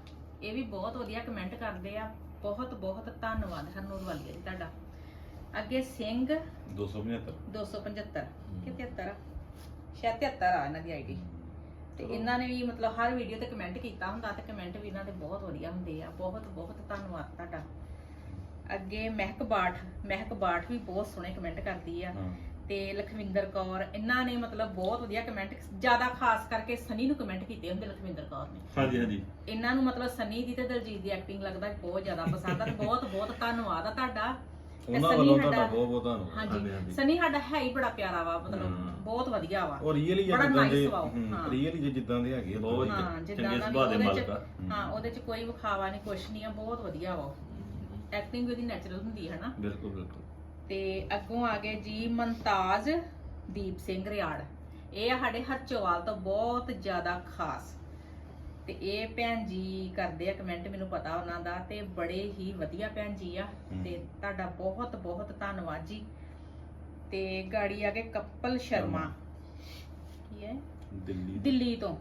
ਇਹ ਵੀ ਬਹੁਤ ਵਧੀਆ ਕਮੈਂਟ ਕਰਦੇ ਆ। ਬਹੁਤ ਬਹੁਤ ਧੰਨਵਾਦ ਹਰਨੂਰ ਵਾਲੀਆ ਜੀ ਤੁਹਾਡਾ। ਅੱਗੇ ਸਿੰਘ 275 275 ਕਿ 73 ਆ? ਸ਼ਾਇਦ 73 ਆ? ਇਹਨਾਂ ਦੀ ਆਈਡੀ ਤੇ ਇਹਨਾਂ ਨੇ ਵੀ ਮਤਲਬ ਹਰ ਵੀਡੀਓ ਤੇ ਕਮੈਂਟ ਕੀਤਾ ਹੁੰਦਾ ਤੇ ਕਮੈਂਟ ਵੀ ਇਹਨਾਂ ਦੇ ਬਹੁਤ ਵਧੀਆ ਹੁੰਦੇ ਆ। ਬਹੁਤ ਬਹੁਤ ਧੰਨਵਾਦ ਤੁਹਾਡਾ। ਅੱਗੇ ਮਹਿਕ ਬਾਠ ਮਹਿਕ ਬਾਠ ਵੀ ਬਹੁਤ ਸੋਹਣੇ ਕਮੈਂਟ ਕਰਦੀ ਆ। ਤੇ ਲਖਵਿੰਦਰ ਕੌਰ ਇਹਨਾਂ ਨੇ ਮਤਲਬ ਬਹੁਤ ਵਧੀਆ ਕਮੈਂਟ ਜ਼ਿਆਦਾ ਖਾਸ ਕਰਕੇ ਸਨੀ ਨੂੰ ਕਮੈਂਟ ਕੀਤੇ ਹੁੰਦੇ ਲਖਵਿੰਦਰ ਕੌਰ ਨੇ। ਹਾਂਜੀ ਹਾਂਜੀ। ਇਹਨਾਂ ਨੂੰ ਮਤਲਬ ਸਨੀ ਦੀ ਤੇ ਦਲਜੀਤ ਦੀ ਐਕਟਿੰਗ ਲੱਗਦਾ ਬਹੁਤ ਜ਼ਿਆਦਾ ਪਸੰਦ ਆ ਤੇ ਬਹੁਤ ਬਹੁਤ ਧੰਨਵਾਦ ਆ ਤੁਹਾਡਾ। ਤੇ ਉਹਨਾਂ ਸਨੀ ਵੱਲੋਂ ਸਾਡਾ- ਬਹੁਤ ਬਹੁਤ ਧੰਨਵਾਦ। ਹਾਂਜੀ। ਸਨੀ ਸਾਡਾ ਹੈ ਹੀ ਬੜਾ ਪਿਆਰਾ ਵਾ ਮਤਲਬ। ਬਹੁਤ ਵਧੀਆ ਵਾ। ਉਹ ਰੀਅਲੀ ਬੜਾ ਜਿੱਦਾਂ ਦੇ nice ਵਾ ਉਹ, ਹਾਂ। ਰੀਅਲੀ ਜਿੱਦਾਂ ਦੇ ਹੈਗੇ ਆ, ਬਹੁਤ ਹਾਂ ਜਿੱਦਾਂ ਚੰਗੇ ਦਾ ਵੀ ਸੁਭਾਅ ਦੇ ਉਹਦੇ ਮਾਲਕ ਚ। ਹਾਂ। ਉਹਦੇ ਚ ਕੋਈ ਵਿਖਾਵਾ ਨਹੀਂ ਕੁਛ ਨਹੀਂ ਆ ਬਹੁਤ ਵਧੀਆ ਵਾ ਐਕਟਿੰਗ ਉਹਦੀ ਨੈਚੁਰਲ ਹੁੰਦੀ ਹੈ ਨਾ ਬਿਲਕੁਲ ਬਿਲਕੁਲ। ਤੇ ਅੱਗੋਂ ਆ ਗਏ ਜੀ ਮਨਤਾਜ ਦੀਪ ਸਿੰਘ ਰਿਆੜ। ਇਹ ਸਾਡੇ ਹਰਚੋਵਾਲ ਤੋਂ ਬਹੁਤ ਜ਼ਿਆਦਾ ਖਾਸ। ਤੇ ਇਹ ਭੈਣ ਜੀ ਕਰਦੇ ਆ ਕਮੈਂਟ ਮੈਨੂੰ ਪਤਾ ਉਹਨਾਂ ਦਾ ਤੇ ਬੜੇ ਹੀ ਵਧੀਆ ਭੈਣ ਜੀ ਆ। ਤੇ ਤੁਹਾਡਾ ਬਹੁਤ ਬਹੁਤ ਧੰਨਵਾਦ ਜੀ। ਤੇ ਗਾੜੀ ਆ ਗਏ ਕਪਲ ਸ਼ਰਮਾ। ਕੀ ਹੈ? ਦਿੱਲੀ ਦਿੱਲੀ ਤੋਂ।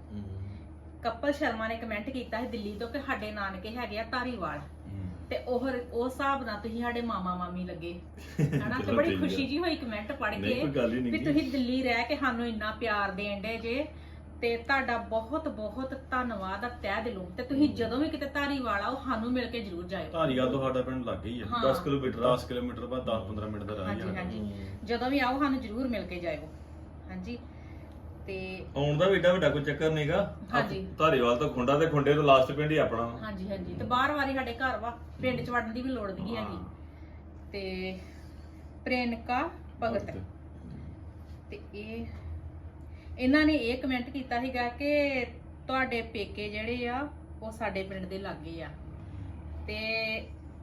ਕਪਲ ਸ਼ਰਮਾ ਨੇ ਕਮੈਂਟ ਕੀਤਾ ਹੈ ਦਿੱਲੀ ਤੋਂ ਕਿ ਸਾਡੇ ਨਾਨਕੇ ਹੈਗੇ ਆ ਧਾਰੀਵਾਲ। ਤੇ ਉਹ ਉਹ ਹਿਸਾਬ ਨਾਲ ਤੁਸੀਂ ਸਾਡੇ ਮਾਮਾ ਮਾਮੀ ਲੱਗੇ। ਹਨਾ? ਤੇ ਬੜੀ ਖੁਸ਼ੀ ਜੀ ਹੋਈ ਕਮੈਂਟ ਪੜ੍ਹ ਨਹੀਂ, ਕੇ ਕੋਈ ਗੱਲ ਹੀ ਨਹੀਂ ਵੀ ਗੀ। ਤੁਸੀਂ ਦਿੱਲੀ ਰਹਿ ਕੇ ਸਾਨੂੰ ਇੰਨਾ ਪਿਆਰ ਦੇਣ ਦੇ ਜੇ ਤੇ ਤੁਹਾਡਾ ਬਹੁਤ ਬਹੁਤ ਧੰਨਵਾਦ ਆ ਤਹਿ ਦਿਲੋਂ। ਤੇ ਤੁਸੀਂ ਜਦੋਂ ਵੀ ਕਿਤੇ ਧਾਰੀਵਾਲ ਆਓ ਸਾਨੂੰ ਮਿਲ ਕੇ ਜ਼ਰੂਰ ਜਾਇਓ। ਧਾਰੀਵਾਲ ਤੋਂ ਸਾਡਾ ਪਿੰਡ ਲੱਗ ਹੀ ਹਾਂ। 10 ਕਿਲੋਮੀਟਰ ਆ 10 ਕਿਲੋਮੀਟਰ ਬਾਅਦ 10 15 ਮਿੰਟ ਦਾ ਰਾਹ ਹੀ ਹਾਂਜੀ। ਜਦੋਂ ਵੀ ਆਓ ਸਾਨੂੰ ਜ਼ਰੂਰ ਮਿਲ ਕੇ ਜਾਇਓ। ਹਾਂਜੀ। ਤੇ ਆਉਣ ਦਾ ਵੀ ਏਡਾ ਵੱਡਾ ਕੋਈ ਚੱਕਰ ਨਹੀਂਗਾ ਹਾਂਜੀ। ਧਾਰੀਵਾਲ ਤੋਂ ਖੁੰਡਾ ਤੇ ਖੁੰਡੇ ਤੋਂ ਲਾਸਟ ਪਿੰਡ ਹੀ ਆਪਣਾ। ਹਾਂਜੀ ਹਾਂਜੀ। ਤੇ ਬਾਹਰ ਵਾਰੀ ਸਾਡੇ ਘਰ ਵਾ ਪਿੰਡ ਚ ਵੜਨ ਦੀ ਵੀ ਲੋੜ ਨਹੀਂ ਹੈਗੀ। ਤੇ ਪ੍ਰੇਨਕਾ ਭਗਤ। ਤੇ ਇਹ ਇਹਨਾਂ ਨੇ ਇਹ ਕਮੈਂਟ ਕੀਤਾ ਸੀਗਾ ਕਿ ਤੁਹਾਡੇ ਪੇਕੇ ਜਿਹੜੇ ਆ ਉਹ ਸਾਡੇ ਪਿੰਡ ਦੇ ਲਾਗੇ ਆ। ਤੇ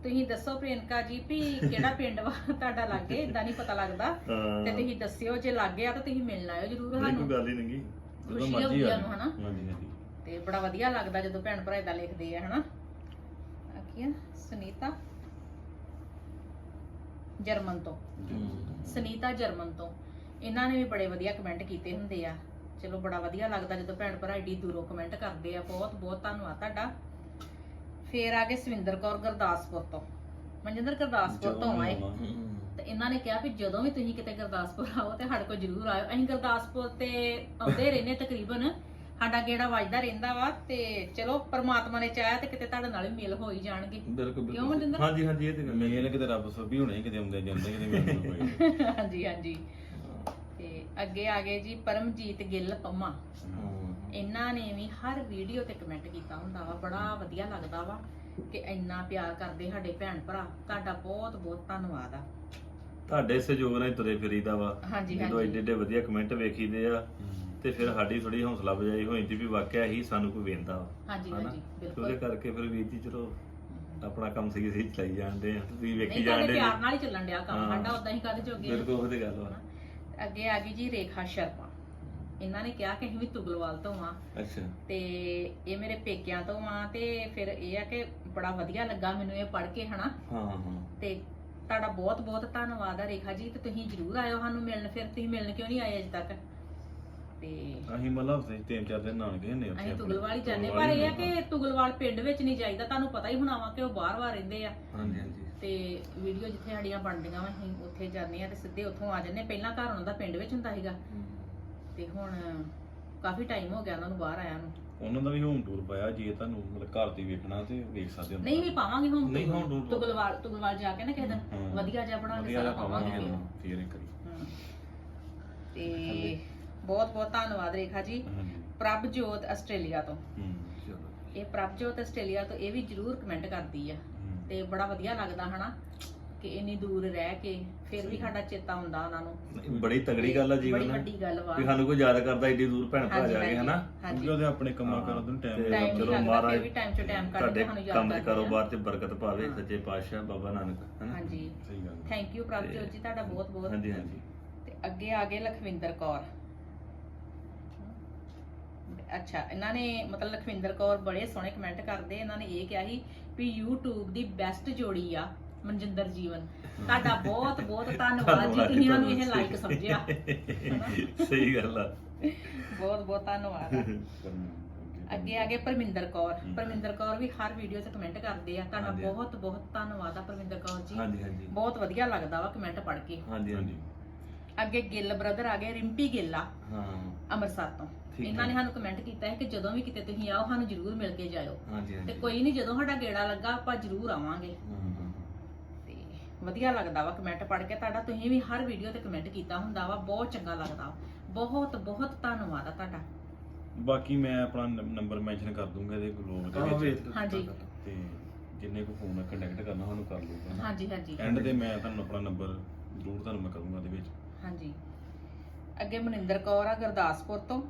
ਤੁਸੀਂ ਦੱਸੋ ਪ੍ਰਿਯੰਕਾ ਜੀ ਵੀ ਕਿਹੜਾ ਪਿੰਡ ਵਾ? ਤੁਹਾਡਾ ਲਾਗੇ? ਇਦਾਂ ਨਹੀਂ ਪਤਾ ਲੱਗਦਾ। ਹਾਂ। ਤੇ ਤੁਸੀਂ ਦੱਸਿਓ ਜੇ ਲੱਗੇ ਆ ਤਾਂ ਤੁਸੀਂ ਮਿਲਣ ਆਇਓ ਜਰੂਰ ਨਹੀਂ ਸਾਨੂੰ। ਕੋਈ ਗੱਲ ਹੀ ਨਹੀਂ ਜਦੋਂ ਖੁਸ਼ੀ ਮਰਜ਼ੀ ਹੋਊਗੀ ਆ ਹਨਾ? ਹਾਂਜੀ ਹਾਂਜੀ। ਤੇ ਬੜਾ ਵਧੀਆ ਲੱਗਦਾ ਜਦੋਂ ਭੈਣ ਭਰਾ ਇਦਾਂ ਲਿਖਦੇ ਆ ਹਨਾ? ਆਖੀਆ ਸੁਨੀਤਾ ਜਰਮਨ ਤੋਂ। ਸੁਨੀਤਾ ਜਰਮਨ ਤੋਂ। ਇਹਨਾਂ ਨੇ ਵੀ ਬੜੇ ਵਧੀਆ ਕਮੈਂਟ ਕੀਤੇ ਹੁੰਦੇ ਆ। ਚਲੋ ਬੜਾ ਵਧੀਆ ਲੱਗਦਾ ਜਦੋਂ ਭੈਣ ਭਰਾ ਏਡੀ ਦੂਰੋਂ ਕਮੈਂਟ ਕਰਦੇ ਆ। ਬਹੁਤ ਬਹੁਤ ਧੰਨਵਾਦ ਤੁਹਾਡਾ। ਫੇਰ ਆ ਗਏ ਸਵਿੰਦਰ ਕੌਰ ਗੁਰਦਾਸਪੁਰ ਤੋਂ। ਮਨਜਿੰਦਰ ਗੁਰਦਾਸਪੁਰ ਤੋਂ ਆਏ। ਤੇ ਇਹਨਾਂ ਨੇ ਕਿਹਾ ਵੀ ਜਦੋਂ ਵੀ ਤੁਸੀਂ ਕਿਤੇ ਗੁਰਦਾਸਪੁਰ ਆਓ ਤੇ ਸਾਡੇ ਕੋਲ ਜ਼ਰੂਰ ਆਇਓ। ਅਸੀਂ ਗੁਰਦਾਸਪੁਰ ਤੇ ਆਉਂਦੇ ਰਹਿੰਦੇ ਤਕਰੀਬਨ। ਸਾਡਾ ਗੇੜਾ ਵੱਜਦਾ ਰਹਿੰਦਾ ਵਾ ਤੇ ਚਲੋ ਪ੍ਰਮਾਤਮਾ ਨੇ ਚਾਹਿਆ ਤੇ ਕਿਤੇ ਤੁਹਾਡੇ ਨਾਲ ਵੀ ਮਿਲ ਹੋ ਹੀ ਜਾਣਗੇ। ਬਿਲਕੁਲ ਕਿਉਂ ਮਨਜਿੰਦਰ? ਹਾਂਜੀ ਹਾਂਜੀ ਇਹ ਤੇ ਗੱਲ ਹੈ। ਮੇਲ ਕਿਤੇ ਰੱਬ ਸੋਭੀ ਹੋਣੇ ਕਿਤੇ ਆਉਂਦੇ ਜਾਂਦੇ ਕਿਤੇ ਮਿਲਦੇ ਹੋਏ (laughs) ਹਾਂਜੀ ਹਾਂਜੀ। ਤੇ ਅੱਗੇ ਆ ਗਏ ਜੀ ਪਰਮਜੀਤ ਗਿੱਲ ਪੰਮਾ। ਹਾਂ। ਇਹਨਾਂ ਨੇ ਵੀ ਹਰ ਵੀਡੀਓ ਤੇ ਕਮੈਂਟ ਕੀਤਾ ਹੁੰਦਾ ਵਾ ਬੜਾ ਵਧੀਆ ਲੱਗਦਾ ਵਾ ਕਿ ਇੰਨਾ ਪਿਆਰ ਕਰਦੇ ਸਾਡੇ ਭੈਣ ਭਰਾ। ਤੁਹਾਡਾ ਬਹੁਤ ਬਹੁਤ ਧੰਨਵਾਦ ਆ। ਤੁਹਾਡੇ ਸਹਿਯੋਗ ਨਾਲ ਹੀ ਤੁਰੇ ਫਿਰੀਦਾ ਵਾ। ਹਾਂਜੀ, ਜਦੋਂ ਹਾਂਜੀ। ਏਡੇ ਏਡੇ ਵਧੀਆ ਕਮੈਂਟ ਵੇਖੀਦੇ ਆ ਤੇ ਫਿਰ ਸਾਡੀ ਥੋੜੀ ਹੌਸਲਾ ਬਜਾਈ ਹੋ ਜਾਂਦੀ ਵੀ ਵਾਕਿਆ ਹੀ ਸਾਨੂੰ ਕੋਈ ਵੇਂਦਾ ਵਾ। ਹਾਂਜੀ ਹਨਾ? ਹਾਂਜੀ ਤੇ ਉਹਦੇ ਬਿਲਕੁਲ। ਕਰਕੇ ਫਿਰ ਵੀਰ ਜੀ ਚਲੋ ਆਪਣਾ ਕੰਮ ਸਹੀ ਸਹੀ ਚਲਾਈ ਜਾਂਦੇ ਆ ਤੁਸੀਂ ਵੇਖੀ ਨਹੀਂ ਜਾਂਦੇ ਪਿਆਰ ਨਾਲ ਹੀ ਚੱਲਣ ਡਿਆ ਕੰਮ। ਹਾਂ। ਸਾਡਾ ਉਦਾਂ ਹੀ ਕਾਹਦੇ ਜੋਗੇ ਆ। ਬਿਲਕੁਲ ਉਹਦੇ ਗੱਲ ਵਾ। ਅੱਗੇ ਆ ਗਈ ਜੀ ਰੇਖਾ ਸ਼ਰਮਾ। ਇਹਨਾਂ ਨੇ ਕਿਹਾ ਕਿ ਅਸੀਂ ਵੀ ਤੁਗਲਵਾਲ ਤੋਂ ਆ। ਅੱਛਾ। ਤੇ ਇਹ ਮੇਰੇ ਪੇਕਿਆਂ ਤੋਂ ਆ ਤੇ ਫਿਰ ਇਹ ਆ ਕਿ ਬੜਾ ਵਧੀਆ ਲੱਗਾ ਮੈਨੂੰ ਇਹ ਪੜ੍ਹ ਕੇ ਹਨਾ? ਹਾਂ ਹਾਂ। ਤੇ ਤੁਹਾਡਾ ਬਹੁਤ ਬਹੁਤ ਧੰਨਵਾਦ ਆ ਰੇਖਾ ਜੀ ਤੇ ਤੁਸੀਂ ਜਰੂਰ ਆਇਓ ਸਾਨੂੰ ਮਿਲਣ ਫਿਰ। ਤੁਸੀਂ ਮਿਲਣ ਕਿਉਂ ਨਹੀਂ ਆਏ ਅਜੇ ਤੱਕ? ਤੇ ਅਸੀਂ ਮਤਲਬ ਹਫ਼ਤੇ ਤਿੰਨ ਚਾਰ ਦਿਨ ਨਾਨਕੇ ਹੁੰਦੇ ਉੱਥੇ ਅਸੀਂ। ਤੁਗਲਵਾਲ ਹੀ ਜਾਂਦੇ ਪਰ ਇਹ ਆ ਕਿ ਤੁਗਲਵਾਲ ਪਿੰਡ ਵਿੱਚ ਨਹੀਂ ਜਾਈਦਾ ਤੁਹਾਨੂੰ ਪਤਾ ਹੀ ਹੋਣਾ ਵਾ ਕਿ ਉਹ ਬਾਹਰ-ਬਾਹਰ ਰਹਿੰਦੇ ਆ। ਹਾਂਜੀ ਹਾਂਜੀ। ਤੇ ਵੀਡੀਓ ਜਿੱਥੇ ਸਾਡੀਆਂ ਬਣਦੀਆਂ ਵਾ ਅਸੀਂ ਉੱਥੇ ਜਾਂਦੇ ਆ ਤੇ ਸਿੱਧੇ ਉੱਥੋਂ ਆ ਜੰਨੇ ਪਹਿਲਾਂ ਘਰ ਉਹਨਾਂ ਦਾ ਪਿੰਡ ਵਿੱਚ ਹੁੰਦਾ ਸੀਗਾ। ਤੇ ਹੁਣ ਕਾਫੀ ਟਾਈਮ ਹੋ ਗਿਆ ਉਹਨਾਂ ਨੂੰ ਬਾਹਰ ਆਇਆ ਨੂੰ। ਉਹਨਾਂ ਦਾ ਵੀ ਹੋਮ ਟੂਰ ਪਾਇਆ ਜੇ ਤੁਹਾਨੂੰ ਮਤਲਬ ਘਰ ਤੇ ਵੇਖਣਾ ਤੇ ਵੇਖ ਸਕਦੇ ਹੋ। ਨਹੀਂ ਵੀ ਪਾਵਾਂਗੇ ਹੁਣ ਨਹੀਂ, ਹੁਣ ਟੂਰ- ਤੁਗਲਵਾਲ ਤੁਗਲਵਾਲ ਜਾ ਕੇ ਨਾ ਕਿਸੇ ਦਿਨ। ਹਾਂ। ਵਧੀਆ ਜਿਹਾ ਬਣਾ ਕੇ ਵਧੀਆ ਸਾਰਾ ਜਿਹਾ ਪਾਵਾਂਗੇ ਫਿਰ। ਫੇਰ ਇੱਕ ਵਾਰੀ। ਹਮ। ਤੇ ਬਹੁਤ ਬਹੁਤ ਧੰਨਵਾਦ ਰੇਖਾ ਜੀ। ਹਾਂਜੀ। ਪ੍ਰਭਜੋਤ ਆਸਟ੍ਰੇਲੀਆ ਤੋਂ। ਹੂੰ ਚਲੋ। ਇਹ ਪ੍ਰਭਜੋਤ ਆਸਟ੍ਰੇਲੀਆ ਤੋਂ ਇਹ ਵੀ ਜਰੂਰ ਕਮੈਂਟ ਕਰਦੀ ਆ। ਹੂੰ। ਤੇ ਬੜਾ ਵਧੀਆ ਲੱਗਦਾ ਹਨਾ? ਕਿ ਇੰਨੀ ਦੂਰ ਰਹਿ ਕੇ ਫਿਰ ਵੀ ਸਾਡਾ ਚੇਤਾ ਹੁੰਦਾ ਉਹਨਾਂ ਨੂੰ। ਬੜੀ ਤਗੜੀ ਗੱਲ ਆ ਜੀਵਨ ਬੜੀ ਨਾਲ ਵੱਡੀ ਗੱਲ ਵਾ। ਵੀ ਸਾਨੂੰ ਕੋਈ ਯਾਦ ਕਰਦਾ ਏਡੀ ਦੂਰ ਭੈਣ ਭਰਾ ਹਾਂਜੀ, ਜਾ ਕੇ ਹਨਾ? ਹਾਂਜੀ। ਕਿਉਂਕਿ ਉਹਦੇ ਆਪਣੇ ਕੰਮਾਂ ਕਰਨ ਤੋਂ ਤੇ ਟਾਈਮ ਟਾਈਮ ਚਲੋ ਲੱਗਦਾ ਮਹਾਰਾਜ ਫਿਰ ਵੀ ਟਾਈਮ ਚੋਂ ਟਾਈਮ ਕੱਢ ਤੁਹਾਡੇ ਸਾਨੂੰ ਯਾਦ ਕੰਮ ਕਰਦੇ ਆ। ਕਾਰੋਬਾਰ 'ਚ ਬਰਕਤ ਪਾਵੇ ਹਾਂ। ਸੱਚੇ ਪਾਤਸ਼ਾਹ ਬਾਬਾ ਨਾਨਕ ਹਨਾ? ਹਾਂਜੀ। ਸਹੀ ਗੱਲ ਹੈ। ਥੈਂਕ ਯੂ ਪ੍ਰਭਜੋਤ ਜੀ ਤੁਹਾਡਾ ਬਹੁਤ ਬਹੁਤ। ਹਾਂਜੀ ਹਾਂਜੀ। ਤੇ ਅੱਗੇ ਆ ਗਏ ਲਖਵਿੰਦਰ ਕੌਰ। ਅੱਛਾ ਇਹਨਾਂ ਨੇ ਮਤਲਬ ਲਖਵਿੰਦਰ ਕੌਰ ਬੜੇ ਸੋਹਣੇ ਕਮੈਂਟ ਕਰਦੇ ਇਹਨਾਂ ਨੇ ਇਹ ਕਿਹਾ ਸੀ ਵੀ YouTube ਦੀ ਬੈਸਟ ਜੋੜੀ ਆ। ਮਨਜਿੰਦਰ ਜੀਵਨ। ਤੁਹਾਡਾ (laughs) ਬਹੁਤ ਬਹੁਤ ਧੰਨਵਾਦ ਜੀ ਤੁਸੀਂ ਸਾਨੂੰ ਇਹ ਲਾਈਕ ਸਮਝਿਆ। (laughs) ਸਹੀ ਗੱਲ ਆ। ਬਹੁਤ ਬਹੁਤ ਧੰਨਵਾਦ ਆ। ਅੱਗੇ ਆ ਗਏ ਪਰਮਿੰਦਰ ਕੌਰ। ਪਰਮਿੰਦਰ ਕੌਰ ਵੀ ਹਰ ਵੀਡੀਓ 'ਚ ਕਮੈਂਟ ਕਰਦੇ ਆ। ਤੁਹਾਡਾ ਹਾਂਜੀ। ਬਹੁਤ ਬਹੁਤ ਧੰਨਵਾਦ ਆ ਪਰਮਿੰਦਰ ਕੌਰ ਜੀ। ਹਾਂਜੀ ਹਾਂਜੀ। ਬਹੁਤ ਵਧੀਆ ਲੱਗਦਾ ਵਾ ਕਮੈਂਟ ਪੜ੍ਹ ਕੇ। ਹਾਂਜੀ ਹਾਂਜੀ। ਅੱਗੇ ਗਿੱਲ ਬ੍ਰਦਰ ਆ ਗਏ ਰਿੰਪੀ ਗਿੱਲ ਆ। ਹਾਂ। ਅੰਮ੍ਰਿਤਸਰ ਤੋਂ। ਠੀਕ ਇਹਨਾਂ ਨੇ। ਸਾਨੂੰ ਕਮੈਂਟ ਕੀਤਾ ਹੈ ਕਿ ਜਦੋਂ ਵੀ ਕਿਤੇ ਤੁਸੀਂ ਆਓ ਸਾਨੂੰ ਜਰੂਰ ਮਿਲ ਕੇ ਜਾਇਓ। ਹਾਂਜੀ ਤੇ ਹਾਂਜੀ ਕੋਈ ਨਹੀਂ ਜਦੋਂ ਸਾਡਾ ਗੇੜਾ ਲੱਗਾ ਆਪਾਂ ਜਰੂਰ ਆਵਾਂਗੇ। ਹਾਂ, ਹਾਂ, ਤੇ ਵਧੀਆ ਲੱਗਦਾ ਵਾ ਕਮੈਂਟ ਪੜ੍ਹ ਕੇ ਤੁਹਾਡਾ ਤੁਸੀਂ ਵੀ ਹਰ ਵੀਡੀਓ ਤੇ ਕਮੈਂਟ ਕੀਤਾ ਹੁੰਦਾ ਵਾ ਬਹੁਤ ਚੰਗਾ ਲੱਗਦਾ। ਬਹੁਤ ਬਹੁਤ ਧੰਨਵਾਦ ਆ ਤੁਹਾਡਾ ਬਾਕੀ ਮੈਂ ਆਪਣਾ ਨੰਬਰ ਮੈਂਸ਼ਨ ਕਰ ਦੂੰਗਾ ਇਹਦੇ ਗਲੋਬ ਦੇ ਵਿੱਚ। ਹਾਂਜੀ। ਤੇ ਜਿੰਨੇ ਕੋ ਫੋਨ ਕੰਟੈਕਟ ਕਰਨਾ ਸਾਨੂੰ ਕਰ ਲੂਗਾ ਹਾਂਜੀ ਹਾਂਜੀ ਐਂਡ ਤੇ ਮੈਂ ਤੁਹਾਨੂੰ ਆਪਣਾ ਨੰਬਰ ਜ਼ਰੂਰ ਤੁਹਾਨੂੰ ਮੈਂ ਕਰੂੰਗਾ ਇਹਦੇ ਵਿੱਚ ਹਾਂਜੀ ਅੱਗੇ ਮਨਿੰਦਰ ਕੌਰ ਆ ਗੁਰਦਾਸਪੁਰ ਤੋਂ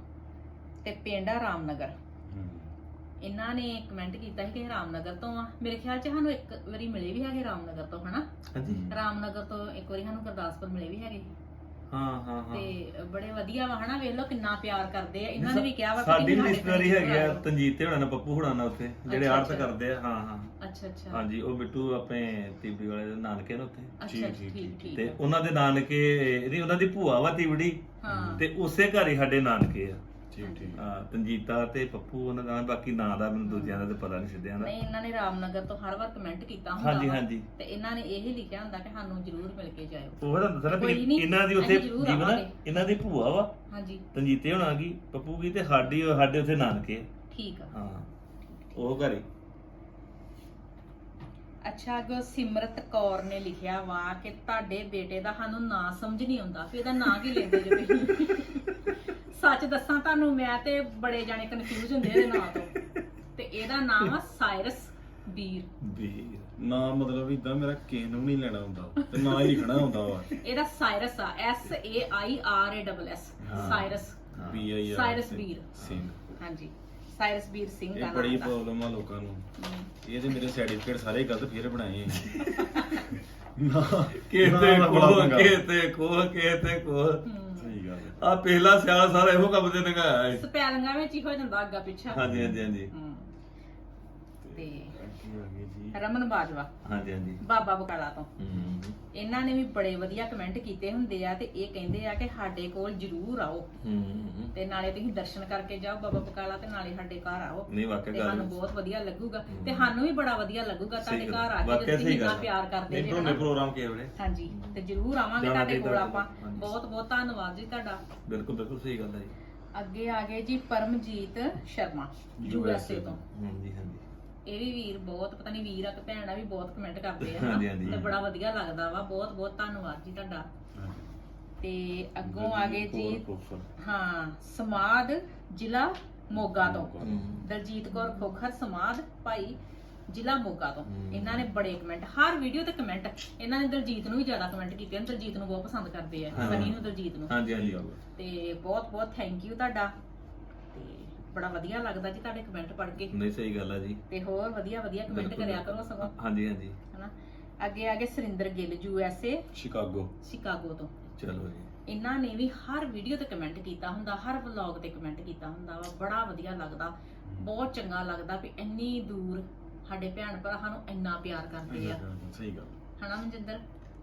ਤੇ ਪਿੰਡ ਆ ਰਾਮਨਗਰ। ਇਹਨਾਂ ਨੇ ਕਮੈਂਟ ਕੀਤਾ ਸੀ ਕਿ ਇਹ ਰਾਮਨਗਰ ਤੋਂ ਆ। ਮੇਰੇ ਖਿਆਲ 'ਚ ਸਾਨੂੰ ਇੱਕ ਵਾਰੀ ਮਿਲੇ ਵੀ ਹੈਗੇ ਰਾਮਨਗਰ ਤੋਂ ਹਨਾ? ਹਾਂਜੀ। ਰਾਮਨਗਰ ਤੋਂ ਇੱਕ ਵਾਰੀ ਸਾਨੂੰ ਗੁਰਦਾਸਪੁਰ ਮਿਲੇ ਵੀ ਹੈਗੇ। ਹਾਂ ਹਾਂ ਹਾਂ। ਤੇ ਬੜੇ ਵਧੀਆ ਵਾ ਹਨਾ? ਵੇਖ ਲਓ ਕਿੰਨਾ ਪਿਆਰ ਕਰਦੇ ਆ। ਇਹਨਾਂ ਨੇ ਵੀ ਕਿਹਾ ਵਾ ਕਿ ਸਾਡੀ ਤੁਸੀਂ ਵੀ ਸਾਡੇ ਰਿਸ਼ਤੇਦਾਰੀ ਪਿੰਡ ਹੈਗੀ ਆ ਆਇਓ। ਤਨਜੀਤ ਹੋਣਾ ਨਾਲ ਪੱਪੂ ਹੋਣਾ ਨਾਲ ਉੱਥੇ ਜਿਹੜੇ ਅੱਛਾ, ਆੜਤ ਅੱਛਾ। ਕਰਦੇ ਆ ਹਾਂ ਹਾਂ। ਅੱਛਾ ਅੱਛਾ। ਹਾਂਜੀ ਉਹ ਬਿੱਟੂ ਆਪਣੇ ਤੀਬੜੀ ਵਾਲੇ ਦੇ ਨਾਨਕੇ ਨੇ ਉੱਥੇ। ਅੱਛਾ ਠੀਕ, ਠੀਕ ਠੀਕ, ਠੀਕ। ਤੇ ਉਹਨਾਂ ਦੇ ਨਾਨਕੇ ਇਹਦੀ ਉਹਨਾਂ ਦੀ ਭੂਆ ਵਾ ਤੀਬੜੀ। ਹਾਂ। ਤੇ ਉਸੇ ਘਰ ਹੀ ਸਾਡੇ ਨਾਨਕੇ ਆ। ਠੀਕ ਠੀਕ। ਹਾਂ, ਤਨਜੀਤਾ ਤੇ ਪੱਪੂ ਉਹਨਾਂ ਦਾ ਬਾਕੀ ਨਾਂ ਦਾ ਮੈਨੂੰ ਦੂਜਿਆਂ ਦਾ ਤੇ ਪਤਾ ਨਹੀਂ ਸਿੱਧਿਆਂ ਦਾ। ਨਹੀਂ ਇਹਨਾਂ ਨੇ ਰਾਮਨਗਰ ਤੋਂ ਹਰ ਵਾਰ ਕਮੈਂਟ ਕੀਤਾ ਹੁੰਦਾ ਹਾਂਜੀ ਵਾ। ਹਾਂਜੀ। ਤੇ ਇਹਨਾਂ ਨੇ ਇਹ ਲਿਖਿਆ ਹੁੰਦਾ ਕਿ ਸਾਨੂੰ ਜ਼ਰੂਰ ਮਿਲ ਕੇ ਜਾਇਓ। ਉਹ ਤਾਂ ਦੱਸਣਾ ਕੋਈ ਵੀ ਇਹਨਾਂ ਦੀ ਉੱਥੇ ਅਸੀਂ ਜ਼ਰੂਰ ਜੀਵਨ ਆਵਾਂਗੇ। ਇਹਨਾਂ ਦੀ ਭੂਆ ਵਾ। ਹਾਂਜੀ। ਤਨਜੀਤੇ ਹੋਣਾ ਕੀ ਪੱਪੂ ਕੀ ਤੇ ਸਾਡੀ ਸਾਡੇ ਉੱਥੇ ਨਾਨਕੇ। ਆ। ਠੀਕ ਆ। ਹਾਂ ਉਹ ਘਰੇ। ਅੱਛਾ ਅੱਗੇ ਸਿਮਰਤ ਕੌਰ ਨੇ ਲਿਖਿਆ ਵਾ ਕਿ ਤੁਹਾਡੇ ਬੇਟੇ ਦਾ ਸਾਨੂੰ ਨਾਂ ਸਮਝ ਨਹੀਂ ਆਉਂਦਾ ਵੀ ਇਹਦਾ ਨਾਂ ਕੀ ਲੈਂਦੇ ਜੋ ਤੁਸੀਂ ਸੱਚ ਦੱਸਾਂ ਤੁਹਾਨੂੰ ਮੈਂ ਤੇ ਬੜੇ ਜਾਣੇ ਕਨਫਿਊਜ਼ ਹੁੰਦੇ ਇਹਦੇ ਨਾਂ ਤੋਂ ਤੇ ਇਹਦਾ ਨਾਮ ਆ ਸਾਇਰਸ ਵੀਰ ਵੀਰ ਨਾ ਮਤਲਬ ਇਦਾਂ ਮੇਰਾ ਕਿਸੇ ਨੂੰ ਨਹੀਂ ਲੈਣਾ ਹੁੰਦਾ ਤੇ ਨਾ ਹੀ ਲਿਖਣਾ ਹੁੰਦਾ ਵਾ ਇਹਦਾ ਸਾਇਰਸ ਆ S A I R A S S ਹਾਂ। Cyrus. B I Sairas Veer. Singh ਹਾਂਜੀ ਸਾਇਰਸਵੀਰ ਸਿੰਘ ਇਹ ਦਾ ਬੜੀ ਨਾਮ ਦਾ ਪ੍ਰੋਬਲਮ ਆ ਲੋਕਾਂ ਨੂੰ। ਇਹ ਤੇ ਮੇਰੇ ਸਰਟੀਫਿਕੇਟ ਸਾਰੇ ਗਲਤ ਫੇਰ ਬਣਾਏ ਆ (laughs) ਨਾ ਕਿਤੇ ਨਾ, ਬੜਾ ਪੰਗਾ। ਕਿਤੇ ਕੋ ਕਿਤੇ ਕੋ ਹਮ। ਆ ਪਹਿਲਾ ਸਿਆਲ ਸਾਰਾ ਇਹੋ ਕੰਮ ਤੇ ਨਗਾਇਆ ਹੈ ਸਪੈਲਿੰਗਾਂ ਵਿੱਚ ਹੀ ਹੋ ਜਾਂਦਾ ਅੱਗਾ ਪਿੱਛਾ। ਹਾਂਜੀ ਹਾਂਜੀ ਹਾਂਜੀ। ਤੇ ਰਮਨ ਬਾਜਵਾ। ਹਾਂਜੀ ਹਾਂਜੀ। ਬਾਬਾ ਬਕਾਲਾ ਤੋਂ। ਹੂੰ। ਇਹਨਾਂ ਨੇ ਵੀ ਬੜੇ ਵਧੀਆ ਕਮੈਂਟ ਕੀਤੇ ਹੁੰਦੇ ਆ ਤੇ ਇਹ ਕਹਿੰਦੇ ਆ ਕਿ ਸਾਡੇ ਕੋਲ ਜਰੂਰ ਆਓ। ਹੂੰ। ਤੇ ਨਾਲੇ ਤੁਸੀਂ ਦਰਸ਼ਨ ਕਰਕੇ ਜਾਓ ਬਾਬਾ ਬਕਾਲਾ ਤੇ ਨਾਲੇ ਸਾਡੇ ਘਰ ਆਓ। ਨਹੀਂ ਵਾਕਿਆ ਤੇ ਗੱਲ ਸਾਨੂੰ ਬਹੁਤ ਵਧੀਆ ਲੱਗੂਗਾ। ਤੇ ਸਾਨੂੰ ਵੀ ਬੜਾ ਵਧੀਆ ਲੱਗੂਗਾ ਤੁਹਾਡੇ ਸਹੀ ਘਰ। ਆ ਕੇ ਵਾਕਿਆ ਜਦੋਂ ਤੁਸੀਂ ਸਹੀ ਇੰਨਾ ਗੱਲ। ਪਿਆਰ ਕਰਦੇ ਨਹੀਂ ਜੇ। ਪ੍ਰੋਗਰਾਮ ਕਿਹੜੇ ਵੇਲੇ ਹਾਂਜੀ ਤੇ ਜਰੂਰ ਆਵਾਂਗੇ ਜਾਣਾ ਤੁਹਾਡੇ ਕੋਲ ਚਾਹੀਦਾ ਆਪਾਂ। ਹਾਂਜੀ। ਬਹੁਤ ਬਹੁਤ ਧੰਨਵਾਦ ਜੀ ਤੁਹਾਡਾ। ਬਿਲਕੁਲ ਬਿਲਕੁਲ ਸਹੀ ਗੱਲ ਹੈ ਜੀ। ਅੱਗੇ ਆ ਗਏ ਜੀ ਪਰਮਜੀਤ ਸ਼ਰਮਾ ਯੂਐਸਏ ਤੋਂ। ਹਾਂਜੀ ਹਾਂਜੀ। ਇਹ ਵੀ ਵੀਰ ਬਹੁਤ ਪਤਾ ਨਹੀਂ ਵੀਰ ਆ ਕਿ ਭੈਣ ਆ ਵੀ ਬਹੁਤ ਕਮੈਂਟ ਕਰਦੇ ਆ ਹਾਂਜੀ, ਹਨਾ ਹਾਂਜੀ। ਤੇ ਬੜਾ ਵਧੀਆ ਲੱਗਦਾ ਵਾ ਬਹੁਤ ਬਹੁਤ ਧੰਨਵਾਦ ਜੀ ਤੁਹਾਡਾ। ਤੇ ਅੱਗੋਂ ਆ ਗਏ ਜੀ। ਹਾਂ ਸਮਾਦ ਜ਼ਿਲ੍ਹਾ ਮੋਗਾ ਤੋਂ। ਦਲਜੀਤ ਕੌਰ ਖੋਖਰ ਸਮਾਦ ਭਾਈ ਜ਼ਿਲ੍ਹਾ ਮੋਗਾ ਤੋਂ ਹਮ। ਇਹਨਾਂ ਨੇ ਬੜੇ ਕਮੈਂਟ ਹਰ ਵੀਡੀਓ ਤੇ ਕਮੈਂਟ ਇਹਨਾਂ ਨੇ ਦਲਜੀਤ ਨੂੰ ਵੀ ਜ਼ਿਆਦਾ ਕਮੈਂਟ ਕੀਤੇ ਨੇ ਦਲਜੀਤ ਨੂੰ ਬਹੁਤ ਪਸੰਦ ਕਰਦੇ ਆ ਹਾਂ। ਸਨੀ ਨੂੰ ਦਲਜੀਤ ਨੂੰ ਹਾਂਜੀ ਹਾਂਜੀ ਤੇ ਬਹੁਤ ਬਹੁਤ ਥੈਂਕ ਯੂ ਤੁਹਾਡਾ ਬੜਾ ਵਧੀਆ ਲੱਗਦਾ ਜੀ ਤੁਹਾਡੇ ਕਮੈਂਟ ਪੜ੍ਹ ਕੇ। ਨਹੀਂ ਸਹੀ ਗੱਲ ਹੈ ਜੀ। ਤੇ ਹੋਰ ਵਧੀਆ ਵਧੀਆ ਕਮੈਂਟ ਬਿਲਕੁਲ, ਕਰਿਆ ਕਰੋ ਸਗੋਂ। ਹਾਂਜੀ ਹਾਂਜੀ। ਹਨਾ? ਅੱਗੇ ਆ ਗਏ Surinder Gill U S A. Chicago. Chicago ਤੋਂ। ਚਲੋ ਜੀ। ਇਹਨਾਂ ਨੇ ਵੀ ਹਰ ਵੀਡੀਓ ਤੇ ਕਮੈਂਟ ਕੀਤਾ ਹੁੰਦਾ ਹਰ ਵਲੌਗ ਤੇ ਕਮੈਂਟ ਕੀਤਾ ਹੁੰਦਾ ਵਾ। ਬੜਾ ਵਧੀਆ ਲੱਗਦਾ। ਬਹੁਤ ਚੰਗਾ ਲੱਗਦਾ ਵੀ ਇੰਨੀ ਦੂਰ ਸਾਡੇ ਭੈਣ ਭਰਾ ਸਾਨੂੰ ਇੰਨਾ ਪਿਆਰ ਕਰਦੇ ਆ। ਸਹੀ ਗੱਲ। ਹਨਾ ਮਨਜਿੰਦਰ?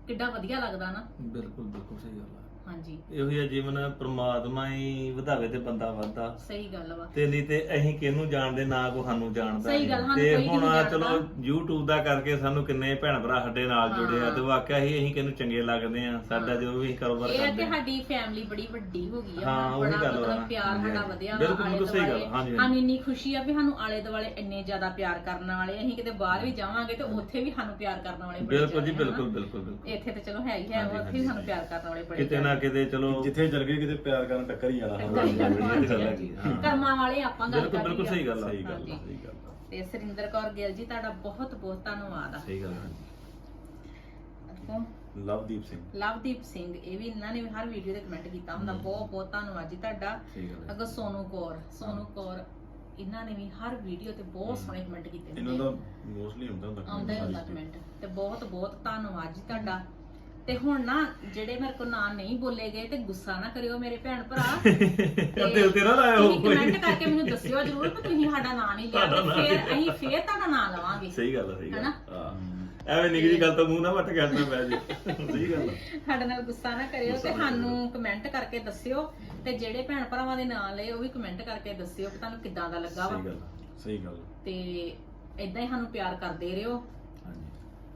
ਕਿੱਡਾ ਵਧੀਆ ਲੱਗਦਾ ਨਾ। ਬਿਲਕੁਲ ਬਿਲਕੁਲ ਸਹੀ ਗੱਲ ਹੈ ਹਾਂਜੀ ਇਹੋ ਜਿਹਾ ਜੀਵਨ ਪ੍ਰਮਾਤਮਾ ਹੀ ਵਧਾਵੇ ਤੇ ਬੰਦਾ ਵੱਧਦਾ ਸਹੀ ਗੱਲ ਵਾ ਤੇ ਨਹੀਂ ਤੇ ਅਸੀਂ ਕਿਹਨੂੰ ਜਾਣਦੇ ਨਾ ਕੋ ਸਾਨੂੰ ਜਾਣਦਾ ਸਹੀ ਗੱਲ, ਹੈ। ਸਾਨੂੰ ਤੇ ਕੋਈ ਹੁਣ ਨਹੀਂ ਜਾਣਦਾ। ਚਲੋ YouTube ਦਾ ਕਰਕੇ ਸਾਨੂੰ ਕਿੰਨੇ ਭੈਣ ਭਰਾ ਸਾਡੇ ਨਾਲ ਜੁੜੇ ਆ ਹਾਂ। ਤੇ ਵਾਕਿਆ ਹੀ ਅਸੀਂ ਕਿਹਨੂੰ ਚੰਗੇ ਲੱਗਦੇ ਆ ਸਾਡਾ ਜੋ ਵੀ ਕਾਰੋਬਾਰ ਇਹ ਹੈ ਕਰਦੇ ਕਿ ਆ ਸਾਡੀ ਫੈਮਿਲੀ ਬੜੀ ਵੱਡੀ ਹੋ ਗਈ ਆ ਹਾਂ, ਉਹੀ ਬੜਾ ਗੱਲ ਵਾ ਮਤਲਬ ਨਾ। ਪਿਆਰ ਹਾਂਜੀ, ਸਾਡਾ ਹਾਂਜੀ। ਵਧਿਆ ਵਾ ਬਿਲਕੁਲ, ਆਲੇ ਬਿਲਕੁਲ ਸਹੀ ਗੱਲ, ਦੁਆਲੇ। ਹਾਂਜੀ, ਹਾਂਜੀ। ਸਾਨੂੰ ਇੰਨੀ ਖੁਸ਼ੀ ਆ ਵੀ ਸਾਨੂੰ ਆਲੇ ਦੁਆਲੇ ਇੰਨੇ ਜ਼ਿਆਦਾ ਪਿਆਰ ਕਰਨ ਵਾਲੇ ਅਸੀਂ ਕਿਤੇ ਬਾਹਰ ਵੀ ਜਾਵਾਂਗੇ ਤੇ ਉੱਥੇ ਵੀ ਸਾਨੂੰ ਪਿਆਰ ਕਰਨ ਵਾਲੇ ਬੜੇ ਬਿਲਕੁਲ ਜੀ ਜ਼ਿਆਦੇ ਆ, ਬਿਲਕੁਲ। ਬਿਲਕੁਲ ਬਿਲਕੁਲ ਇੱਥੇ ਤੇ ਚਲੋ ਹੈ ਹੀ ਹੈ ਹਾਂਜੀ, ਉੱਥੇ ਵੀ ਹਾਂਜੀ, ਸਾਨੂੰ ਪਿਆਰ ਕਰਨ ਵਾਲੇ ਬੜੇ ਕਿਤੇ ਨਾ ਕਿਤੇ ਚਲੋ ਜਿੱਥੇ ਚਲ ਗਏ ਕਿਤੇ ਪਿਆਰ ਕਰਨ ਟੱਕਰ ਹੀ ਜਾਣਾ। ਹੀ ਇਹ ਤਾਂ ਗੱਲ ਹੈਗੀ, ਹਾਂ। ਕਰਮਾਂ ਵਾਲੇ ਆਪਾਂ ਗੱਲ ਬਿਲਕੁਲ, ਕਰੀਏ ਬਿਲਕੁਲ ਸਹੀ ਗੱਲ ਆ। ਸਹੀ ਗੱਲ। ਆ, ਸਹੀ ਗੱਲ ਆ। ਤੇ ਸਰਿੰਦਰ ਕੌਰ ਗਿੱਲ ਜੀ ਤੁਹਾਡਾ ਬਹੁਤ ਬਹੁਤ ਧੰਨਵਾਦ ਆ। ਸਹੀ ਗੱਲ ਹੈ ਅੱਗੋਂ ਲਵਦੀਪ ਸਿੰਘ। ਲਵਦੀਪ ਸਿੰਘ ਇਹ ਵੀ ਇਹਨਾਂ ਨੇ ਵੀ ਹਰ ਵੀਡੀਓ ਤੇ ਕਮੈਂਟ ਕੀਤਾ ਹੁੰਦਾ। ਹਮ। ਬਹੁਤ ਬਹੁਤ ਧੰਨਵਾਦ ਜੀ ਤੁਹਾਡਾ। ਸਹੀ ਗੱਲ ਅੱਗੋਂ ਸੋਨੂ ਕੌਰ ਸੋਨੂ ਕੌਰ ਇਹਨਾਂ ਨੇ ਵੀ ਹਰ ਵੀਡੀਓ ਤੇ ਬਹੁਤ ਸੋਹਣੇ ਕਮੈਂਟ ਕੀਤੇ ਇਹਨਾਂ ਹੁੰਦੇ। ਦਾ ਆ। ਮੋਸਟਲੀ ਹੁੰਦਾ ਹੁੰਦਾ ਆਉਂਦਾ ਹੀ ਹੁੰਦਾ ਕਮੈਂਟ ਤੇ ਬਹੁਤ ਬਹੁਤ ਧੰਨਵਾਦ ਜੀ ਤੁਹਾਡਾ। ਤੇ ਹੁਣ ਨਾ ਜਿਹੜੇ ਮੇਰੇ ਕੋਲ ਨਾਂ ਨਹੀਂ ਬੋਲੇ ਗਏ ਤੇ ਗੁੱਸਾ ਨਾ ਕਰਿਓ ਮੇਰੇ ਭੈਣ ਭਰਾ। (laughs) ਦਿਲ ਤੇ ਨਾ ਲਾਇਓ ਤੁਸੀਂ ਕਮੈਂਟ ਕਰਕੇ ਮੈਨੂੰ ਦੱਸਿਓ ਜਰੂਰ ਕਿ ਤੁਸੀਂ ਸਾਡਾ ਨਾਂ ਨਹੀਂ ਲਿਆ ਤੇ ਫਿਰ। ਅਸੀਂ ਫੇਰ ਤੁਹਾਡਾ ਨਾਂ ਲਵਾਂਗੇ। ਸਹੀ ਗੱਲ ਹੈ ਸਹੀ ਗੱਲ ਹਨਾ? ਹਾਂ। ਐਵੇਂ ਨਿੱਕੀ ਜੀ ਗੱਲ ਤੋਂ ਮੂੰਹ ਨਾ ਵੱਟ ਕਰਨਾ ਪੈ ਜੇ। ਸਹੀ ਗੱਲ ਆ। ਸਾਡੇ ਨਾਲ ਗੁੱਸਾ ਨਾ ਕਰਿਓ ਤੇ ਸਾਨੂੰ ਕਮੈਂਟ ਕਰਕੇ ਦੱਸਿਓ ਤੇ ਜਿਹੜੇ ਭੈਣ ਭਰਾਵਾਂ ਦੇ ਨਾਂ ਲਏ ਉਹ ਵੀ ਕਮੈਂਟ ਕਰਕੇ ਦੱਸਿਓ ਕਿ ਤੁਹਾਨੂੰ ਕਿੱਦਾਂ ਦਾ ਲੱਗਾ ਵਾ। ਸਹੀ ਗੱਲ। ਸਹੀ ਗੱਲ ਤੇ ਇਦਾਂ ਹੀ ਸਾਨੂੰ ਪਿਆਰ ਕਰਦੇ ਰਹੋ।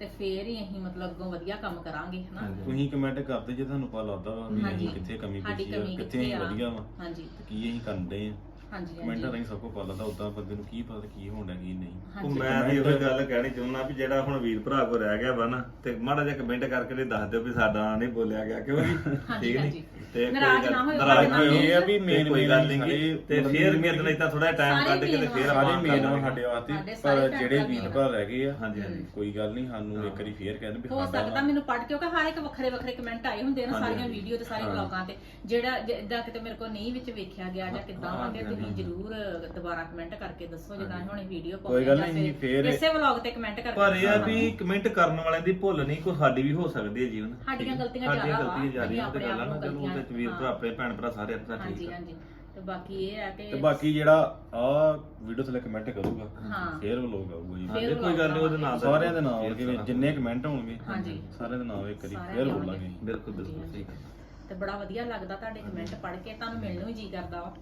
ਤੇ ਫੇਰ ਹੀ ਅਸੀਂ ਮਤਲਬ ਅੱਗੋਂ ਵਧੀਆ ਕੰਮ ਕਰਾਂਗੇ ਹਨਾ ਹਾਂਜੀ। ਤੁਸੀਂ ਕਮੈਂਟ ਕਰਦੇ ਜੇ ਤੁਹਾਨੂੰ ਪਤਾ ਲੱਗਦਾ ਵਾ ਵੀ ਹਾਂਜੀ। ਅਸੀਂ ਕਿੱਥੇ ਕਮੀ ਸਾਡੀ ਪੇਸ਼ੀ ਆ ਕਮੀ ਕਿੱਥੇ ਕਿੱਥੇ ਅਸੀਂ ਆ। ਵਧੀਆ ਵਾ ਹਾਂਜੀ ਤੇ ਕੀ ਅਸੀਂ ਕਰਦੇ ਆ ਹਾਂਜੀ ਕਮੈਂਟਾਂ ਹਾਂਜੀ ਰਾਹੀਂ ਸਭ ਕੁਝ ਪਤਾ ਲੱਗਦਾ ਉਦਾਂ ਬੰਦੇ ਨੂੰ ਕੀ ਪਤਾ ਕੀ ਹੋਣ ਕੀ ਨਹੀਂ ਉਹ ਹਾਂਜੀ ਮੈਂ ਵੀ ਇਹੋ ਗੱਲ ਕਹਿਣੀ ਚਾਹੁੰਦਾ ਵੀ ਜਿਹੜਾ ਹੁਣ ਵੀਰ ਭਰਾ ਕੋ ਰਹਿ ਗਿਆ ਵਾ ਨਾ ਤੇ ਮਾੜਾ ਜਿਹਾ ਕਮੈਂਟ ਕਰਕੇ ਤੇ ਦੱਸ ਦਿਓ ਵੀ ਸਾਡਾ ਨਾਂ ਨਹੀਂ ਬੋਲਿਆ ਗਿਆ ਕਿਉਂ ਜੀ ਹਾਂਜੀ, ਠੀਕ ਹਾਂਜੀ। ਨਹੀਂ ਤੇ ਕੋਈ ਨਾਰਾਜ਼ ਗੱਲ- ਨਾ ਹੋਇਓ, ਨਾਰਾਜ਼ ਸਾਡੇ ਨਾਲ। ਇਹ ਆ ਵੀ ਮੇਨ ਕੋਈ ਮੇਨ ਗੱਲ ਨਹੀਂ ਸਾਰੇ ਤੇ ਮਤਲਬ ਫੇਰ ਕਿਤੇ ਨਹੀਂ ਤਾਂ ਥੋੜਾ ਟਾਈਮ ਸਾਰੇ ਕੱਢ ਕੇ ਤੇ ਫੇਰ ਵਾ। ਸਾਰੇ ਆਪਾਂ ਮੇਨ ਲਾਂਗੇ। ਸਾਡੇ ਵਾਸਤੇ ਸਾਡੇ ਸਾਰੇ ਪਰ ਭੈਣ ਜਿਹੜੇ ਭਰਾ ਵੀਰ ਭਰਾ ਰਹਿ ਗਏ ਆ ਹਾਂਜੀ ਹਾਂਜੀ ਕੋਈ ਗੱਲ ਨਹੀਂ ਸਾਨੂੰ ਇੱਕ ਵਾਰੀ ਫੇਰ ਕਹਿੰਦੇ ਵੀ ਹੋ ਸਾਡਾ ਸਕਦਾ ਮੈਨੂੰ ਪੜ੍ਹ ਕਿਉਂਕਿ ਹਰ ਇੱਕ ਵੱਖਰੇ ਵੱਖਰੇ ਕਮੈਂਟ ਆਏ ਹੁੰਦੇ ਨੇ ਹਾਂਜੀ, ਸਾਰੀਆਂ ਹਾਂਜੀ। ਵੀਡੀਓ ਤੇ ਸਾਰੇ ਹਾਂ। ਬਲੌਗਾਂ ਤੇ ਜਿਹੜਾ ਜਿੱਦਾਂ ਕਿਤੇ ਮੇਰੇ ਕੋਲ ਨਹੀਂ ਵਿੱਚ ਵੇਖਿਆ ਗਿਆ ਜਾਂ ਕਿੱਦਾਂ ਵਾ ਤੇ ਹਾਂਜੀ, ਤੁਸੀਂ ਹਾਂਜੀ। ਜ਼ਰੂਰ ਦੁਬਾਰਾ ਕਮੈਂਟ ਕਰਕੇ ਦੱਸੋ ਜਿੱਦਾਂ ਹਾਂਜੀ। ਹੁਣ ਵੀਡੀਓ ਕੋਈ ਗੱਲ ਨਹੀਂ, ਫੇਰ- ਇਸੇ ਵਲੌਗ ਤੇ ਕਮੈਂਟ ਕਰਕੇ ਪਰ ਇਹ ਆ ਵੀ ਕਮੈਂਟ ਕਰਨ ਵਾਲਿਆਂ ਦੀ ਭੁੱਲ ਨਹੀਂ ਕੋਈ ਸਾਡੀ ਵੀ ਹੋ ਸਕਦੀ ਹੈ ਜੀਵਨ। ਸਾਡੀਆਂ ਗਲਤੀਆਂ ਸਾਡੀਆਂ ਜ਼ਿਆਦਾ ਵਾ, ਗਲਤੀਆਂ ਜ਼ਿਆਦੀਆਂ ਅਸੀਂ ਤੇ ਗੱਲ ਆ ਨਾ ਚਲੋ ਨੂੰ ਤੇ ਵੀਰ ਭਰਾ ਆਪਣੇ ਭੈਣ ਭਰਾ ਸਾਰੇ ਆਪਣਾ ਹਾਂਜੀ ਆ। ਹਾਂਜੀ। ਤੇ ਬਾਕੀ ਇਹ ਹੈ ਕਿ ਤੇ ਬਾਕੀ ਜਿਹੜਾ ਆ ਵੀਡੀਓ ਥੱਲੇ ਕਮੈਂਟ ਕਰੂਗਾ ਹਾਂ। ਫੇਰ ਉਹ ਲੋਕ ਆਊਗਾ ਜੀ। ਹਾਂ, ਤੇ ਕੋਈ ਗੱਲ ਨਹੀਂ ਉਹਦੇ ਨਾਲ ਦਾ- ਸਾਰਿਆਂ ਦੇ ਨਾਮ ਹੋਣਗੇ ਸਾਰਾ। ਜਿੰਨੇ ਕਮੈਂਟ ਹੋਣਗੇ ਹਾਂਜੀ। ਸਾਰਿਆਂ ਦੇ ਨਾਮ ਇੱਕ ਵਾਰੀ ਸਾਰਿਆਂ ਫੇਰ ਦੇ ਬੋਲਾਂਗੇ। ਆਉਣਗੇ। ਬਿਲਕੁਲ ਬਿਲਕੁਲ ਹਾਂਜੀ, ਸਹੀ ਗੱਲ ਤੇ ਬੜਾ ਵਧੀਆ ਲੱਗਦਾ ਤੁਹਾਡੇ ਕਮੈਂਟ ਪੜ੍ਹ ਕੇ ਤੁਹਾਨੂੰ ਮਿਲਣ ਨੂੰ ਵੀ ਜੀ ਕਰਦਾ ਵਾ।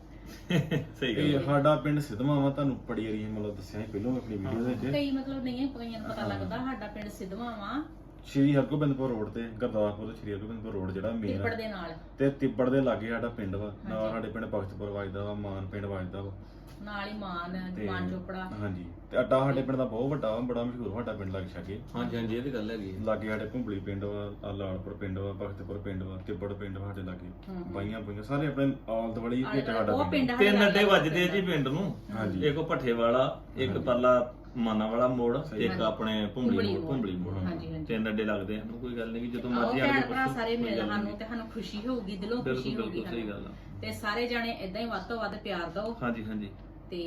ਸਹੀ ਗੱਲ ਇਹ। ਸਾਡਾ ਪਿੰਡ ਸਿੱਧਵਾਂ ਵਾ ਤੁਹਾਨੂੰ ਬੜੀ ਵਾਰੀ ਮਤਲਬ ਦੱਸਿਆ ਸੀ ਪਹਿਲਾਂ ਆਪਣੀ ਵੀਡੀਓ ਦੇ ਵਿੱਚ। ਕਈ ਮਤਲਬ ਨਹੀਂ ਨੂੰ ਪਤਾ ਲੱਗਦਾ ਸਾਡਾ ਪਿੰਡ ਸਿੱਧਵਾਂ ਵਾ। ਸ਼੍ਰੀ ਹਰਗੋਬਿੰਦਪੁਰ ਰੋਡ ਤੇ ਗੁਰਦਾਸਪੁਰ ਤੋਂ ਸ਼੍ਰੀ ਹਰਗੋਬਿੰਦਪੁਰ ਰੋਡ ਜਿਹੜਾ ਮੇਨ ਤਿੱਪੜ ਦੇ ਨਾਲ। ਤੇ ਤਿੱਬੜ ਦੇ ਲਾਗੇ ਸਾਡਾ ਪਿੰਡ ਵਾ ਨਾਲ। ਸਾਡੇ ਪਿੰਡ ਭਗਤਪੁਰ ਵੱਜਦਾ ਵਾ ਮਾਨ ਪਿੰਡ ਵੱਜਦਾ ਵਾ। ਨਾਲ ਹੀ ਮਾਨ ਮਾਨ ਚੋਪੜਾ। ਹਾਂਜੀ। ਤੇ ਅੱਡਾ ਸਾਡੇ ਪਿੰਡ ਦਾ ਬਹੁਤ ਵੱਡਾ ਵਾ ਬੜਾ ਮਸ਼ਹੂਰ ਸਾਡਾ ਪਿੰਡ ਲੱਗ ਛਾਗੇ ਹਾਂਜੀ ਹਾਂਜੀ ਇਹ ਤੇ ਗੱਲ ਹੈਗੀ ਆ। ਲਾਗੇ ਸਾਡੇ ਭੁੰਬਲੀ ਪਿੰਡ ਵਾ ਆ ਲਾਲਪੁਰ ਪਿੰਡ ਵਾ ਭਗਤਪੁਰ ਪਿੰਡ ਵਾ ਤਿੱਬੜ ਪਿੰਡ ਵਾ ਸਾਡੇ ਲਾਗੇ। ਬਾਈਆਂ ਬੁਈਆਂ ਸਾਰੇ ਆਪਣੇ ਆਲ ਦਵੜੀ ਦੁਆਲੇ ਸਾਡਾ ਉਹ ਪਿੰਡ ਪਿੰਡ ਤਿੰਨ ਅੱਡੇ ਵੱਜਦੇ ਆ ਜੀ ਪਿੰਡ ਨੂੰ ਹਾਂਜੀ। ਇੱਕ ਭੱਠੇ ਵਾਲਾ ਇੱਕ। ਪਰਲਾ ਮਾਨਾ ਵਾਲਾ ਮੋੜ ਇੱਕ। ਆਪਣੇ ਭੁੰਬਲੀ ਮੋੜ। ਭੁੰਬਲੀ ਮੋੜ ਹਾਂਜੀ, ਹਾਂਜੀ। ਤਿੰਨ ਅੱਡੇ ਲੱਗਦੇ ਹਨ ਕੋਈ ਗੱਲ ਨਹੀਂ ਕਿ ਜਦੋਂ ਮਰਜ਼ੀ ਆ ਭੈਣ ਭਰਾ ਸਾਰੇ ਮਿਲ ਸਾਨੂੰ। ਤੇ ਸਾਨੂੰ ਖੁਸ਼ੀ ਹੋਊਗੀ ਦਿਲੋਂ ਬਿਲਕੁਲ ਖੁਸ਼ੀ ਹੋਊਗੀ ਬਿਲਕੁਲ ਸਹੀ। ਗੱਲ ਆ ਤੇ ਸਾਰੇ ਜਾਣੇ ਇਦਾਂ ਹੀ ਵੱਧ ਤੋਂ ਵੱਧ ਪਿਆਰ ਦਿਓ ਹਾਂਜੀ ਹਾਂਜੀ ਤੇ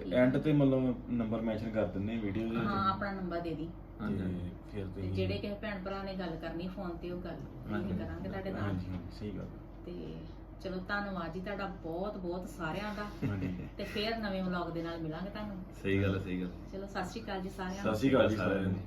ਤੇ ਐਂਡ ਤੇ ਮਤਲਬ ਨੰਬਰ ਮੈਂਸ਼ਨ ਕਰ ਦਿੰਨੇ ਵੀਡੀਓ ਦੇ ਹਾਂ ਆਪਣਾ ਨੰਬਰ ਦੇ ਦੀ। ਹਾਂਜੀ ਤੇ ਫਿਰ ਤੇ ਤੁਸੀਂ ਜਿਹੜੇ ਕਿਸੇ ਭੈਣ ਭਰਾ ਨੇ ਗੱਲ ਕਰਨੀ ਫੋਨ ਤੇ ਉਹ ਗੱਲ। ਅਸੀਂ ਕਰਾਂਗੇ ਤੁਹਾਡੇ ਨਾਲ। ਹਾਂਜੀ ਹਾਂਜੀ, ਸਹੀ ਗੱਲ ਤੇ ਚਲੋ ਧੰਨਵਾਦ ਜੀ ਤੁਹਾਡਾ ਬਹੁਤ ਬਹੁਤ ਸਾਰਿਆਂ ਦਾ। ਹਾਂਜੀ। ਤੇ ਫੇਰ ਨਵੇਂ ਵਲੌਗ ਦੇ ਨਾਲ ਮਿਲਾਂਗੇ ਤੁਹਾਨੂੰ। ਸਹੀ ਗੱਲ ਹੈ, ਸਹੀ ਗੱਲ ਚਲੋ ਸਤਿ ਸ਼੍ਰੀ ਅਕਾਲ ਜੀ ਸਾਰਿਆਂ ਨੂੰ। ਸਤਿ ਸ਼੍ਰੀ ਅਕਾਲ ਜੀ ਸਾਰਿਆਂ ਨੂੰ।